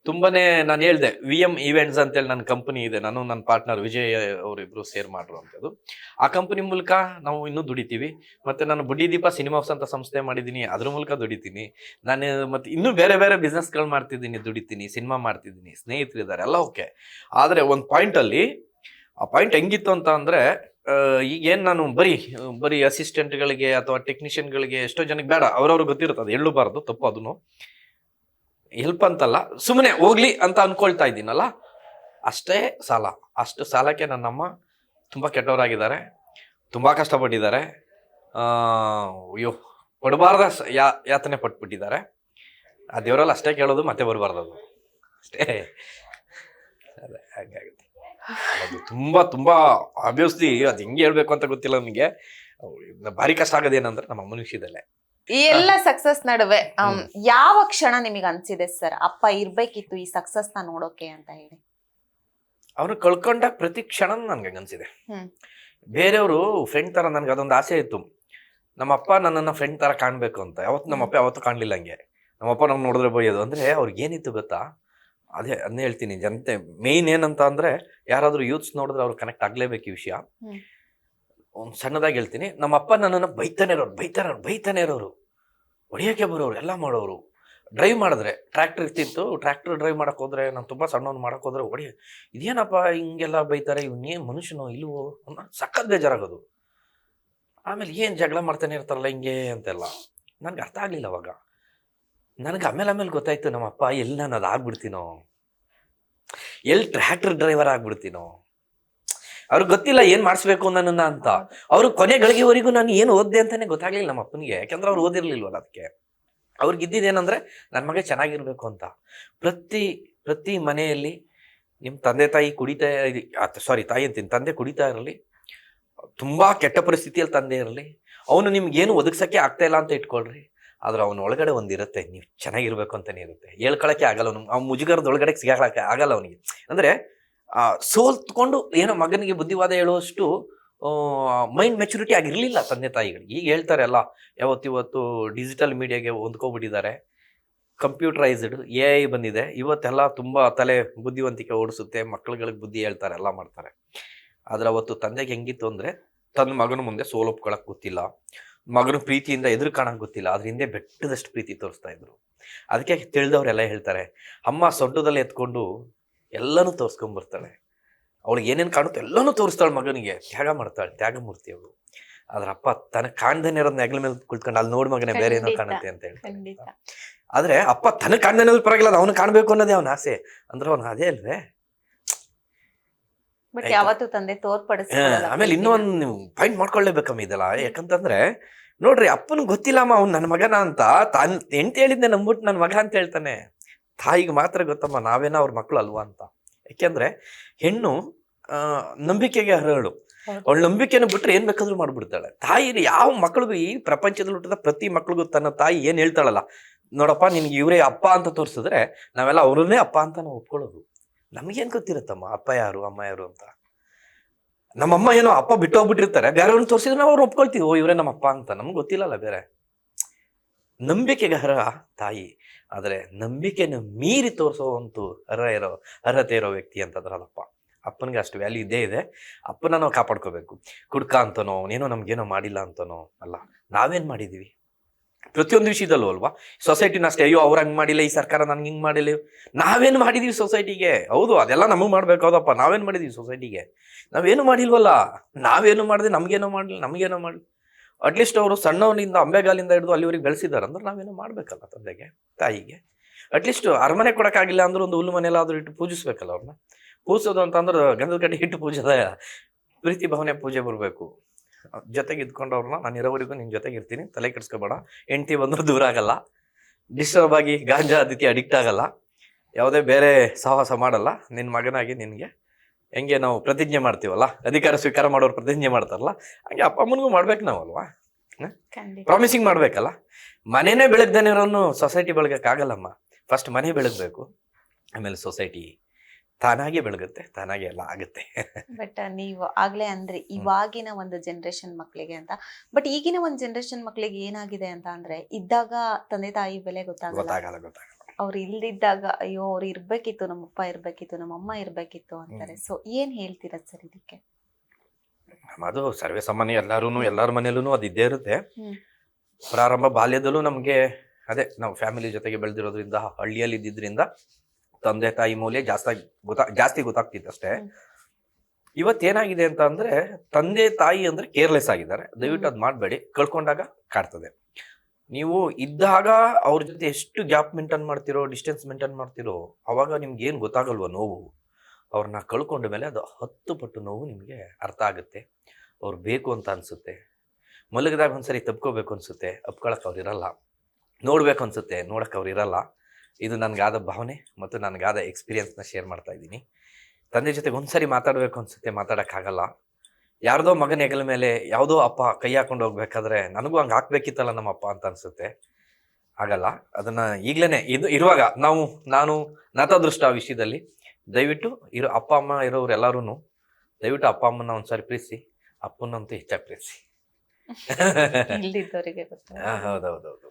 ತುಂಬಾನೇ ನಾನು ಹೇಳ್ದೆ ವಿ ಎಂ ಇವೆಂಟ್ಸ್ ಅಂತೇಳಿ ನನ್ನ ಕಂಪನಿ ಇದೆ. ನಾನು ನನ್ನ ಪಾರ್ಟ್ನರ್ ವಿಜಯ್ ಅವರಿಬ್ರು ಸೇರ್ ಮಾಡ್ರು ಅಂತದ್ದು ಆ ಕಂಪನಿ ಮೂಲಕ ನಾವು ಇನ್ನೂ ದುಡಿತೀವಿ. ಮತ್ತೆ ನಾನು ಬುಡ್ಡಿದೀಪ ಸಿನಿಮಾಸ್ ಅಂತ ಸಂಸ್ಥೆ ಮಾಡಿದ್ದೀನಿ ಅದ್ರ ಮೂಲಕ ದುಡಿತೀನಿ. ನಾನು ಮತ್ತೆ ಇನ್ನೂ ಬೇರೆ ಬೇರೆ ಬಿಸ್ನೆಸ್ಗಳು ಮಾಡ್ತಿದ್ದೀನಿ ದುಡಿತೀನಿ ಸಿನಿಮಾ ಮಾಡ್ತಿದ್ದೀನಿ ಸ್ನೇಹಿತರಿದ್ದಾರೆ ಎಲ್ಲ ಓಕೆ ಆದರೆ ಒಂದು ಪಾಯಿಂಟಲ್ಲಿ ಆ ಪಾಯಿಂಟ್ ಹೆಂಗಿತ್ತು ಅಂತ ಅಂದರೆ ಈಗೇನು ನಾನು ಬರೀ ಬರೀ ಅಸಿಸ್ಟೆಂಟ್ಗಳಿಗೆ ಅಥವಾ ಟೆಕ್ನಿಷಿಯನ್ಗಳಿಗೆ ಎಷ್ಟೋ ಜನಕ್ಕೆ ಬೇಡ, ಅವ್ರವ್ರಿಗೆ ಅದು ಹೇಳಬಾರ್ದು, ತಪ್ಪು ಅದನ್ನು ಹೆಲ್ಪ್ ಅಂತಲ್ಲ ಸುಮ್ಮನೆ ಹೋಗ್ಲಿ ಅಂತ ಅನ್ಕೊಳ್ತಾ ಇದ್ದೀನಲ್ಲ? ಅಷ್ಟೇ ಸಾಲ. ಅಷ್ಟು ಸಾಲಕ್ಕೆ ನನ್ನಮ್ಮ ತುಂಬ ಕೆಟ್ಟವರಾಗಿದ್ದಾರೆ, ತುಂಬ ಕಷ್ಟಪಟ್ಟಿದ್ದಾರೆ. ಅಯ್ಯೋ ಕೊಡಬಾರ್ದ ಯಾ, ಯಾತನೆ ಪಟ್ಬಿಟ್ಟಿದ್ದಾರೆ. ಆ ದೇವರಲ್ಲಿ ಅಷ್ಟೇ ಕೇಳೋದು, ಮತ್ತೆ ಬರಬಾರ್ದು ಅಷ್ಟೇ. ಅದೇ ಹಾಗಾಗುತ್ತೆ ಅದು ತುಂಬ ತುಂಬ ಆಬ್ವಿಯಸ್ಲಿ ಅದು ಹೆಂಗೆ ಹೇಳ್ಬೇಕು ಅಂತ ಗೊತ್ತಿಲ್ಲ ನನಗೆ. ಭಾರಿ ಕಷ್ಟ ಆಗೋದೇನಂದ್ರೆ ನಮ್ಮ ಅಮ್ಮನ ವಿಷಯದಲ್ಲೇ ಈ ಎಲ್ಲ ಸಕ್ಸಸ್ ನಡುವೆ ಆಮ್, ಯಾವ ಕ್ಷಣ ನಿಮಗೆ ಅನ್ಸಿದೆ ಸರ್? ಅಪ್ಪ ಇರ್ಬೇಕಿತ್ತು ಈ ಸಕ್ಸಸ್ನ ನೋಡೋಕೆ ಅಂತ ಹೇಳಿ. ಅವ್ರು ಕಳ್ಕೊಂಡ ಪ್ರತಿ ಕ್ಷಣ ನನ್ಗೆ ಅನ್ಸಿದೆ. ಹ್ಮ್. ಬೇರೆಯವರು ಫ್ರೆಂಡ್ ತರ ನನ್ಗೆ ಅದೊಂದು ಆಸೆ ಇತ್ತು. ನಮ್ಮಪ್ಪ ನನ್ನನ್ನ ಫ್ರೆಂಡ್ ತರ ಕಾಣ್ಬೇಕು ಅಂತ. ಯಾವತ್ತು ನಮ್ಮಪ್ಪ ಯಾವತ್ತೂ ಕಾಣ್ಲಿಲ್ಲ ಹಂಗೆ. ನಮ್ಮಪ್ಪ ನಮ್ಗೆ ನೋಡಿದ್ರೆ ಬೈಯೋದು. ಅಂದ್ರೆ ಅವ್ರಿಗೆ ಏನಿತ್ತು ಗೊತ್ತಾ? ಅದೇ ಅದನ್ನೇ ಹೇಳ್ತೀನಿ. ಜನತೆ ಮೇನ್ ಏನಂತ ಅಂದ್ರೆ ಯಾರಾದ್ರೂ ಯೂತ್ಸ್ ನೋಡಿದ್ರೆ ಅವ್ರು ಕನೆಕ್ಟ್ ಆಗ್ಲೇಬೇಕು ಈ ವಿಷಯ. ಹ್ಮ್. ಒಂದು ಸಣ್ಣದಾಗಿ ಹೇಳ್ತೀನಿ. ನಮ್ಮ ಅಪ್ಪ ನನ್ನನ್ನು ಬೈತಾನೆ ಇರೋರು, ಬೈತಾನೆ ಬೈತಾನೆ ಇರೋರು. ಹೊಡಿಯೋಕೆ ಬರೋರು, ಎಲ್ಲ ಮಾಡೋರು. ಡ್ರೈವ್ ಮಾಡಿದ್ರೆ ಟ್ರ್ಯಾಕ್ಟರ್ ಇರ್ತಿತ್ತು ಟ್ರ್ಯಾಕ್ಟರ್ ಡ್ರೈವ್ ಮಾಡೋಕೆ ಹೋದ್ರೆ, ನಾನು ತುಂಬ ಸಣ್ಣವನು ಮಾಡೋಕೆ ಹೋದ್ರೆ ಹೊಡಿ, ಇದೇನಪ್ಪ ಹಿಂಗೆಲ್ಲ ಬೈತಾರೆ, ಇವನೇ ಮನುಷ್ಯನೋ ಇಲ್ವೋ ಅನ್ನೋ ಸಖತ್ ಬೇಜಾರಾಗೋದು. ಆಮೇಲೆ ಏನು ಜಗಳ ಮಾಡ್ತಾನೆ ಇರ್ತಾರಲ್ಲ ಹಿಂಗೆ ಅಂತೆಲ್ಲ. ನನಗೆ ಅರ್ಥ ಆಗಲಿಲ್ಲ ಅವಾಗ. ನನಗೆ ಆಮೇಲೆ ಆಮೇಲೆ ಗೊತ್ತಾಯ್ತು ನಮ್ಮಪ್ಪ ಎಲ್ಲಿ ನಾನು ಅದು ಆಗ್ಬಿಡ್ತೀನೋ. ಎಲ್ಲಿ ಟ್ರ್ಯಾಕ್ಟರ್ ಡ್ರೈವರ್ ಆಗ್ಬಿಡ್ತೀನೋ. ಅವ್ರಿಗೆ ಗೊತ್ತಿಲ್ಲ ಏನ್ ಮಾಡಿಸ್ಬೇಕು ನನ್ನನ್ನ ಅಂತ. ಅವ್ರು ಕೊನೆ ಗಳಿಗೆವರೆಗೂ ನಾನು ಏನು ಓದ್ದೆ ಅಂತಾನೆ ಗೊತ್ತಾಗ್ಲಿಲ್ಲ ನಮ್ಮ ಅಪ್ಪನಿಗೆ. ಯಾಕಂದ್ರೆ ಅವ್ರು ಓದಿರ್ಲಿಲ್ವಲ್ಲ ಅದಕ್ಕೆ. ಅವ್ರಿಗೆ ಇದ್ದಿದ್ದೇನಂದ್ರೆ ನನ್ನ ಮಗ ಚೆನ್ನಾಗಿರ್ಬೇಕು ಅಂತ. ಪ್ರತಿ ಪ್ರತಿ ಮನೆಯಲ್ಲಿ ನಿಮ್ಮ ತಂದೆ ತಾಯಿ ಕುಡಿತಾ ಸಾರಿ ತಾಯಿ ಅಂತೀನಿ. ತಂದೆ ಕುಡಿತಾ ಇರಲಿ ತುಂಬಾ ಕೆಟ್ಟ ಪರಿಸ್ಥಿತಿಯಲ್ಲಿ ತಂದೆ ಇರಲಿ ಅವನು ನಿಮ್ಗೇನು ಏನು ಒದಗ್ಸಕ್ಕೆ ಆಗ್ತಾ ಇಲ್ಲ ಅಂತ ಇಟ್ಕೊಳ್ರಿ. ಆದ್ರೆ ಅವನ ಒಳಗಡೆ ಒಂದಿರುತ್ತೆ ನೀವು ಚೆನ್ನಾಗಿರ್ಬೇಕು ಅಂತಾನೆ ಇರುತ್ತೆ. ಹೇಳ್ಕೊಳಕ್ಕೆ ಆಗಲ್ಲ ಅವ್ನು. ಆ ಮುಜುಗರದ ಒಳಗಡೆ ಸಿಗಾಳಕ್ಕೆ ಆಗಲ್ಲ ಅವನಿಗೆ. ಅಂದ್ರೆ ಸೋಲ್ತ್ಕೊಂಡು ಏನೋ ಮಗನಿಗೆ ಬುದ್ಧಿವಾದ ಹೇಳುವಷ್ಟು ಮೈಂಡ್ ಮೆಚುರಿಟಿ ಆಗಿರಲಿಲ್ಲ ತಂದೆ ತಾಯಿಗಳಿಗೆ ಈಗ ಹೇಳ್ತಾರೆ ಅಲ್ಲ, ಯಾವತ್ತಿವತ್ತು ಡಿಜಿಟಲ್ ಮೀಡಿಯಾಗೆ ಹೊಂದ್ಕೊಬಿಟ್ಟಿದ್ದಾರೆ. ಕಂಪ್ಯೂಟರೈಸ್ಡ್ ಎ ಐ ಬಂದಿದೆ. ಇವತ್ತೆಲ್ಲ ತುಂಬ ತಲೆ ಬುದ್ಧಿವಂತಿಕೆ ಓಡಿಸುತ್ತೆ. ಮಕ್ಕಳುಗಳಿಗೆ ಬುದ್ಧಿ ಹೇಳ್ತಾರೆ, ಎಲ್ಲ ಮಾಡ್ತಾರೆ. ಆದ್ರೆ ಅವತ್ತು ತಂದೆಗೆ ಹೆಂಗಿತ್ತು ಅಂದ್ರೆ, ತನ್ನ ಮಗನ ಮುಂದೆ ಸೋಲೊಪ್ಕೊಳ್ಳೋಕೆ ಗೊತ್ತಿಲ್ಲ. ಮಗನ ಪ್ರೀತಿಯಿಂದ ಎದುರು ಕಾಣೋಕೆ ಗೊತ್ತಿಲ್ಲ. ಅದ್ರ ಹಿಂದೆ ಬೆಟ್ಟದಷ್ಟು ಪ್ರೀತಿ ತೋರಿಸ್ತಾ ಇದ್ರು. ಅದಕ್ಕೆ ತಿಳಿದವರೆಲ್ಲ ಹೇಳ್ತಾರೆ, ಅಮ್ಮ ಸೊಡ್ಡದಲ್ಲಿ ಎತ್ಕೊಂಡು ಎಲ್ಲನೂ ತೋರ್ಸ್ಕೊಂಡ್ ಬರ್ತಾಳೆ. ಅವಳಿಗೆ ಏನೇನು ಕಾಣುತ್ತೆ ಎಲ್ಲನೂ ತೋರಿಸ್ತಾಳೆ ಮಗನಿಗೆ. ತ್ಯಾಗ ಮಾಡ್ತಾಳೆ ತ್ಯಾಗಮೂರ್ತಿ ಅವಳು. ಅದ್ರ ಅಪ್ಪ ತನಗೆ ಕಾಣ್ದೇನೆ ಇರೋದ್ ನೆಗಲ ಮೇಲೆ ಕುಳ್ಕೊಂಡು ಅಲ್ಲಿ ನೋಡ್ ಮಗನೇ ಬೇರೆ ಏನೋ ಕಾಣುತ್ತೆ ಅಂತ ಹೇಳ್ತಾನೆ. ಖಂಡಿತ. ಆದ್ರೆ ಅಪ್ಪ ತನಗೆ ಕಾಣ್ದೇನೆ ಪರವಾಗಿಲ್ಲ ಅವನು ಕಾಣ್ಬೇಕು ಅನ್ನೋದೇ ಅವನ ಆಸೆ. ಅಂದ್ರೆ ಅವನು ಅದೇ ಅಲ್ವೇ? ಬಟ್? ಯಾವತ್ತೂ ತಂದೆ ಆಮೇಲೆ. ಇನ್ನೊಂದು ನೀವು ಪಾಯಿಂಟ್ ಮಾಡ್ಕೊಳ್ಳೇಬೇಕಮ್ಮ ಇದೆಲ್ಲ. ಯಾಕಂತಂದ್ರೆ ನೋಡ್ರಿ ಅಪ್ಪನಿಗೆ ಗೊತ್ತಿಲ್ಲಮ್ಮ ಅವ್ನು ನನ್ನ ಮಗನ ಅಂತ. ತಾನ್ ಎಂತ ಹೇಳಿದ್ದೆ ನಂಬಿಟ್ಟು ನನ್ನ ಮಗ ಅಂತ ಹೇಳ್ತಾನೆ. ತಾಯಿಗೆ ಮಾತ್ರ ಗೊತ್ತಮ್ಮ ನಾವೇನ ಅವ್ರ ಮಕ್ಕಳು ಅಲ್ವಾ ಅಂತ. ಯಾಕೆಂದ್ರೆ ಹೆಣ್ಣು ನಂಬಿಕೆಗೆ ಅರ್ಹಳು. ಹೌದು. ಅವಳ ನಂಬಿಕೆನ ಬಿಟ್ರೆ ಏನ್ ಬೇಕಾದ್ರೂ ಮಾಡ್ಬಿಡ್ತಾಳೆ. ತಾಯಿ ಯಾವ ಮಕ್ಳಿಗೂ ಈ ಪ್ರಪಂಚದಲ್ಲಿ ಹುಟ್ಟಿದ ಪ್ರತಿ ಮಕ್ಳಿಗೂ ತನ್ನ ತಾಯಿ ಏನ್ ಹೇಳ್ತಾಳಲ್ಲ ನೋಡಪ್ಪ ನಿನ್ಗೆ ಇವರೇ ಅಪ್ಪ ಅಂತ ತೋರಿಸಿದ್ರೆ ನಾವೆಲ್ಲ ಅವ್ರನ್ನೇ ಅಪ್ಪ ಅಂತ ನಾವು ಒಪ್ಕೊಳ್ಳೋದು. ನಮಗೇನ್ ಗೊತ್ತಿರುತ್ತಮ್ಮ ಅಪ್ಪ ಯಾರು ಅಮ್ಮ ಯಾರು ಅಂತ? ನಮ್ಮಮ್ಮ ಏನೋ ಅಪ್ಪ ಬಿಟ್ಟು ಹೋಗ್ಬಿಟ್ಟಿರ್ತಾರೆ ಬೇರೆಯವ್ರನ್ನ ತೋರಿಸಿದ್ರೆ ನಾವು ಅವ್ರು ಒಪ್ಕೊಳ್ತೀವಿ ಓ ಇವರೇ ನಮ್ಮ ಅಪ್ಪ ಅಂತ. ನಮ್ಗೆ ಗೊತ್ತಿಲ್ಲಲ್ಲ ಬೇರೆ. ನಂಬಿಕೆಗೆ ಅರ್ಹ ತಾಯಿ. ಆದ್ರೆ ನಂಬಿಕೆನ ಮೀರಿ ತೋರಿಸೋವಂತೂ ಅರ್ಹ ಇರೋ, ಅರ್ಹತೆ ಇರೋ ವ್ಯಕ್ತಿ ಅಂತಂದ್ರೆ ಅದಪ್ಪ ಅಪ್ಪನಿಗೆ ಅಷ್ಟು ವ್ಯಾಲ್ಯೂ ಇದೇ ಇದೆ. ಅಪ್ಪನ ನಾವು ಕಾಪಾಡ್ಕೋಬೇಕು. ಕುಡ್ಕ ಅಂತನೋ ಅವನೇನೋ ನಮಗೇನೋ ಮಾಡಿಲ್ಲ ಅಂತನೋ, ಅಲ್ಲ, ನಾವೇನು ಮಾಡಿದ್ದೀವಿ ಪ್ರತಿಯೊಂದು ವಿಷಯದಲ್ಲೂ ಅಲ್ವಾ? ಸೊಸೈಟಿನ ಅಷ್ಟೇ, ಅಯ್ಯೋ, ಅವ್ರು ಹಂಗೆ ಮಾಡಿಲ್ಲ, ಈ ಸರ್ಕಾರ ನನಗೆ ಹಿಂಗೆ ಮಾಡಿಲ್ಲ ನಾವೇನು ಮಾಡಿದೀವಿ ಸೊಸೈಟಿಗೆ? ಹೌದು, ಅದೆಲ್ಲ ನಮಗೆ ಮಾಡಬೇಕಾದಪ್ಪ ನಾವೇನು ಮಾಡಿದೀವಿ ಸೊಸೈಟಿಗೆ? ನಾವೇನು ಮಾಡಿಲ್ವಲ್ಲ? ನಾವೇನು ಮಾಡಿದೆ ನಮಗೇನೋ ಮಾಡಲಿ ನಮಗೇನೋ ಮಾಡಲಿ ಅಟ್ಲೀಸ್ಟ್ ಅವರು ಸಣ್ಣವನಿಂದ ಅಂಬೆಗಾಲಿಂದ ಹಿಡಿದು ಅಲ್ಲಿವರೆಗೆ ಬೆಳೆಸಿದ್ದಾರೆ ಅಂದ್ರೆ ನಾವೇನೋ ಮಾಡಬೇಕಲ್ಲ ತಂದೆಗೆ, ತಾಯಿಗೆ. ಅಟ್ಲೀಸ್ಟ್ ಅರಮನೆ ಕೊಡೋಕ್ಕಾಗಿಲ್ಲ ಅಂದ್ರೆ ಒಂದು ಹುಲ್ಲು ಮನೆಯಲ್ಲಾದರೂ ಇಟ್ಟು ಪೂಜಿಸ್ಬೇಕಲ್ಲ ಅವ್ರನ್ನ. ಪೂಜಿಸೋದು ಅಂತಂದ್ರೆ ಗಂಧದ ಕಡೆ ಇಟ್ಟು ಪೂಜದ ಪ್ರೀತಿ ಭಾವನೆ ಪೂಜೆ ಬರಬೇಕು. ಜೊತೆಗೆ ಇದ್ಕೊಂಡು ಅವ್ರನ್ನ ನಾನು ಇರೋವರೆಗೂ ನಿನ್ನ ಜೊತೆಗೆ ಇರ್ತೀನಿ, ತಲೆ ಕೆಡಿಸ್ಕೋಬೇಡ, ಹೆಂಡತಿ ಬಂದರೂ ದೂರ ಆಗಲ್ಲ. ಡಿಸ್ಟರ್ಬ್ ಆಗಿ ಗಾಂಜಾ ಅದಕ್ಕೆ ಅಡಿಕ್ಟ್ ಆಗಲ್ಲ. ಯಾವುದೇ ಬೇರೆ ಸಾಹಸ ಮಾಡಲ್ಲ ನಿನ್ನ ಮಗನಾಗಿ ನಿನಗೆ ಹೆಂಗೆ ನಾವು ಪ್ರತಿಜ್ಞೆ ಮಾಡ್ತೀವಲ್ಲ? ಅಧಿಕಾರ ಸ್ವೀಕಾರ ಮಾಡೋರು ಪ್ರತಿಜ್ಞೆ ಮಾಡ್ತಾರಲ್ಲ? ಹಂಗೆ ಅಪ್ಪ ಅಮ್ಮನಿಗೂ ಮಾಡ್ಬೇಕು ನಾವಲ್ವಾ ಪ್ರಾಮಿಸಿಂಗ್ ಮಾಡ್ಬೇಕಲ್ಲ? ಮನೆನೇ ಬೆಳಗ್ದೇನೆ ಇರೋನು ಸೊಸೈಟಿ ಬೆಳಗಕ್ಕಾಗಲ್ಲಮ್ಮ ಫಸ್ಟ್ ಮನೆ ಬೆಳಗ್ಬೇಕು ಆಮೇಲೆ ಸೊಸೈಟಿ ತಾನಾಗೆ ಬೆಳಗುತ್ತೆ ತಾನಾಗೆ ಎಲ್ಲ ಆಗುತ್ತೆ. ಬಟ್ ನೀವು ಆಗ್ಲೇ ಅಂದ್ರೆ ಇವಾಗಿನ ಒಂದು ಜನರೇಷನ್ ಮಕ್ಕಳಿಗೆ ಅಂತ. ಬಟ್ ಈಗಿನ ಒಂದು ಜನರೇಷನ್ ಮಕ್ಕಳಿಗೆ ಏನಾಗಿದೆ ಅಂತ ಅಂದ್ರೆ ಇದ್ದಾಗ ತಂದೆ ತಾಯಿ ಬೆಲೆ ಗೊತ್ತಾಗಲ್ಲ. ಗೊತ್ತಾಗಲ್ಲ ಗೊತ್ತಾಗಲ್ಲ. ಅವ್ರು ಇಲ್ದಿದ್ದಾಗ ಅಯ್ಯೋ ಅವ್ರು ಇರ್ಬೇಕಿತ್ತು ನಮ್ಮಪ್ಪ ಇರ್ಬೇಕಿತ್ತು ನಮ್ಮಮ್ಮ ಇರ್ಬೇಕಿತ್ತು ಅಂತಾರೆ. ಸೊ ಏನ್ ಹೇಳ್ತೀರಾ ಸರ್ ಇದಕ್ಕೆ? ಅದು ಸರ್ವೇ ಸಾಮಾನ್ಯ ಎಲ್ಲಾರು ಎಲ್ಲಾರ ಮನೆಯಲ್ಲೂ ಅದು ಇದ್ದೇ ಇರುತ್ತೆ. ಪ್ರಾರಂಭ ಬಾಲ್ಯದಲ್ಲೂ ನಮಗೆ ಅದೇ ನಾವು ಫ್ಯಾಮಿಲಿ ಜೊತೆಗೆ ಬೆಳೆದಿರೋದ್ರಿಂದ ಹಳ್ಳಿಯಲ್ಲಿ ಇದ್ದಿದ್ರಿಂದ ತಂದೆ ತಾಯಿ ಮೌಲ್ಯ ಜಾಸ್ತಿ ಗೊತ್ತಾ ಜಾಸ್ತಿ ಗೊತ್ತಾಗ್ತಿತ್ತು ಅಷ್ಟೇ. ಇವತ್ತೇನಾಗಿದೆ ಅಂತ ಅಂದ್ರೆ ತಂದೆ ತಾಯಿ ಅಂದ್ರೆ ಕೇರ್ಲೆಸ್ ಆಗಿದ್ದಾರೆ. ದಯವಿಟ್ಟು ಅದ್ ಮಾಡಬೇಡಿ. ಕಳ್ಕೊಂಡಾಗ ಕಾಡ್ತದೆ. ನೀವು ಇದ್ದಾಗ ಅವ್ರ ಜೊತೆ ಎಷ್ಟು ಗ್ಯಾಪ್ ಮೇಂಟೈನ್ ಮಾಡ್ತಿರೋ, ಡಿಸ್ಟೆನ್ಸ್ ಮೇಂಟೈನ್ ಮಾಡ್ತಿರೋ, ಅವಾಗ ನಿಮ್ಗೆ ಏನು ಗೊತ್ತಾಗಲ್ವ ನೋವು? ಅವ್ರನ್ನ ಕಳ್ಕೊಂಡ ಮೇಲೆ ಅದು ಹತ್ತು ಪಟ್ಟು ನೋವು ನಿಮಗೆ ಅರ್ಥ ಆಗುತ್ತೆ. ಅವ್ರು ಬೇಕು ಅಂತ ಅನಿಸುತ್ತೆ. ಮಲಗಿದಾಗ ಒಂದ್ಸರಿ ತಪ್ಕೋಬೇಕು ಅನಿಸುತ್ತೆ. ಅಪ್ಕೊಳಕ್ಕೆ ಅವ್ರು ಇರಲ್ಲ. ನೋಡ್ಬೇಕು ಅನಿಸುತ್ತೆ. ನೋಡೋಕೆ ಅವ್ರು ಇರಲ್ಲ. ಇದು ನನಗಾದ ಭಾವನೆ ಮತ್ತು ನನಗಾದ ಎಕ್ಸ್ಪೀರಿಯನ್ಸ್ನ ಶೇರ್ ಮಾಡ್ತಾ ಇದ್ದೀನಿ. ತಂದೆ ಜೊತೆಗೆ ಒಂದ್ಸರಿ ಮಾತಾಡಬೇಕು ಅನ್ಸುತ್ತೆ ಮಾತಾಡಕ್ಕಾಗಲ್ಲ ಯಾರ್ದೋ ಮಗನ ಹೆಗಲ ಮೇಲೆ ಯಾವುದೋ ಅಪ್ಪ ಕೈ ಹಾಕೊಂಡು ಹೋಗ್ಬೇಕಾದ್ರೆ ನನಗೂ ಹಂಗೆ ಹಾಕ್ಬೇಕಿತ್ತಲ್ಲ ನಮ್ಮ ಅಪ್ಪ ಅಂತ ಅನ್ಸುತ್ತೆ. ಆಗಲ್ಲ. ಅದನ್ನ ಈಗಲೇ ಇದು ಇರುವಾಗ ನಾವು ನಾನು ನತದೃಷ್ಟ ಆ ವಿಷಯದಲ್ಲಿ ದಯವಿಟ್ಟು ಇರೋ ಅಪ್ಪ ಅಮ್ಮ ಇರೋರು ಎಲ್ಲರೂ ದಯವಿಟ್ಟು ಅಪ್ಪ ಅಮ್ಮನ ಒಂದ್ಸರಿ ಪ್ರೀತಿಸಿ ಅಪ್ಪನಂತೂ ಹೆಚ್ಚಾಗಿ ಪ್ರೀತಿಸಿ. ಹೌದೌದೌದು.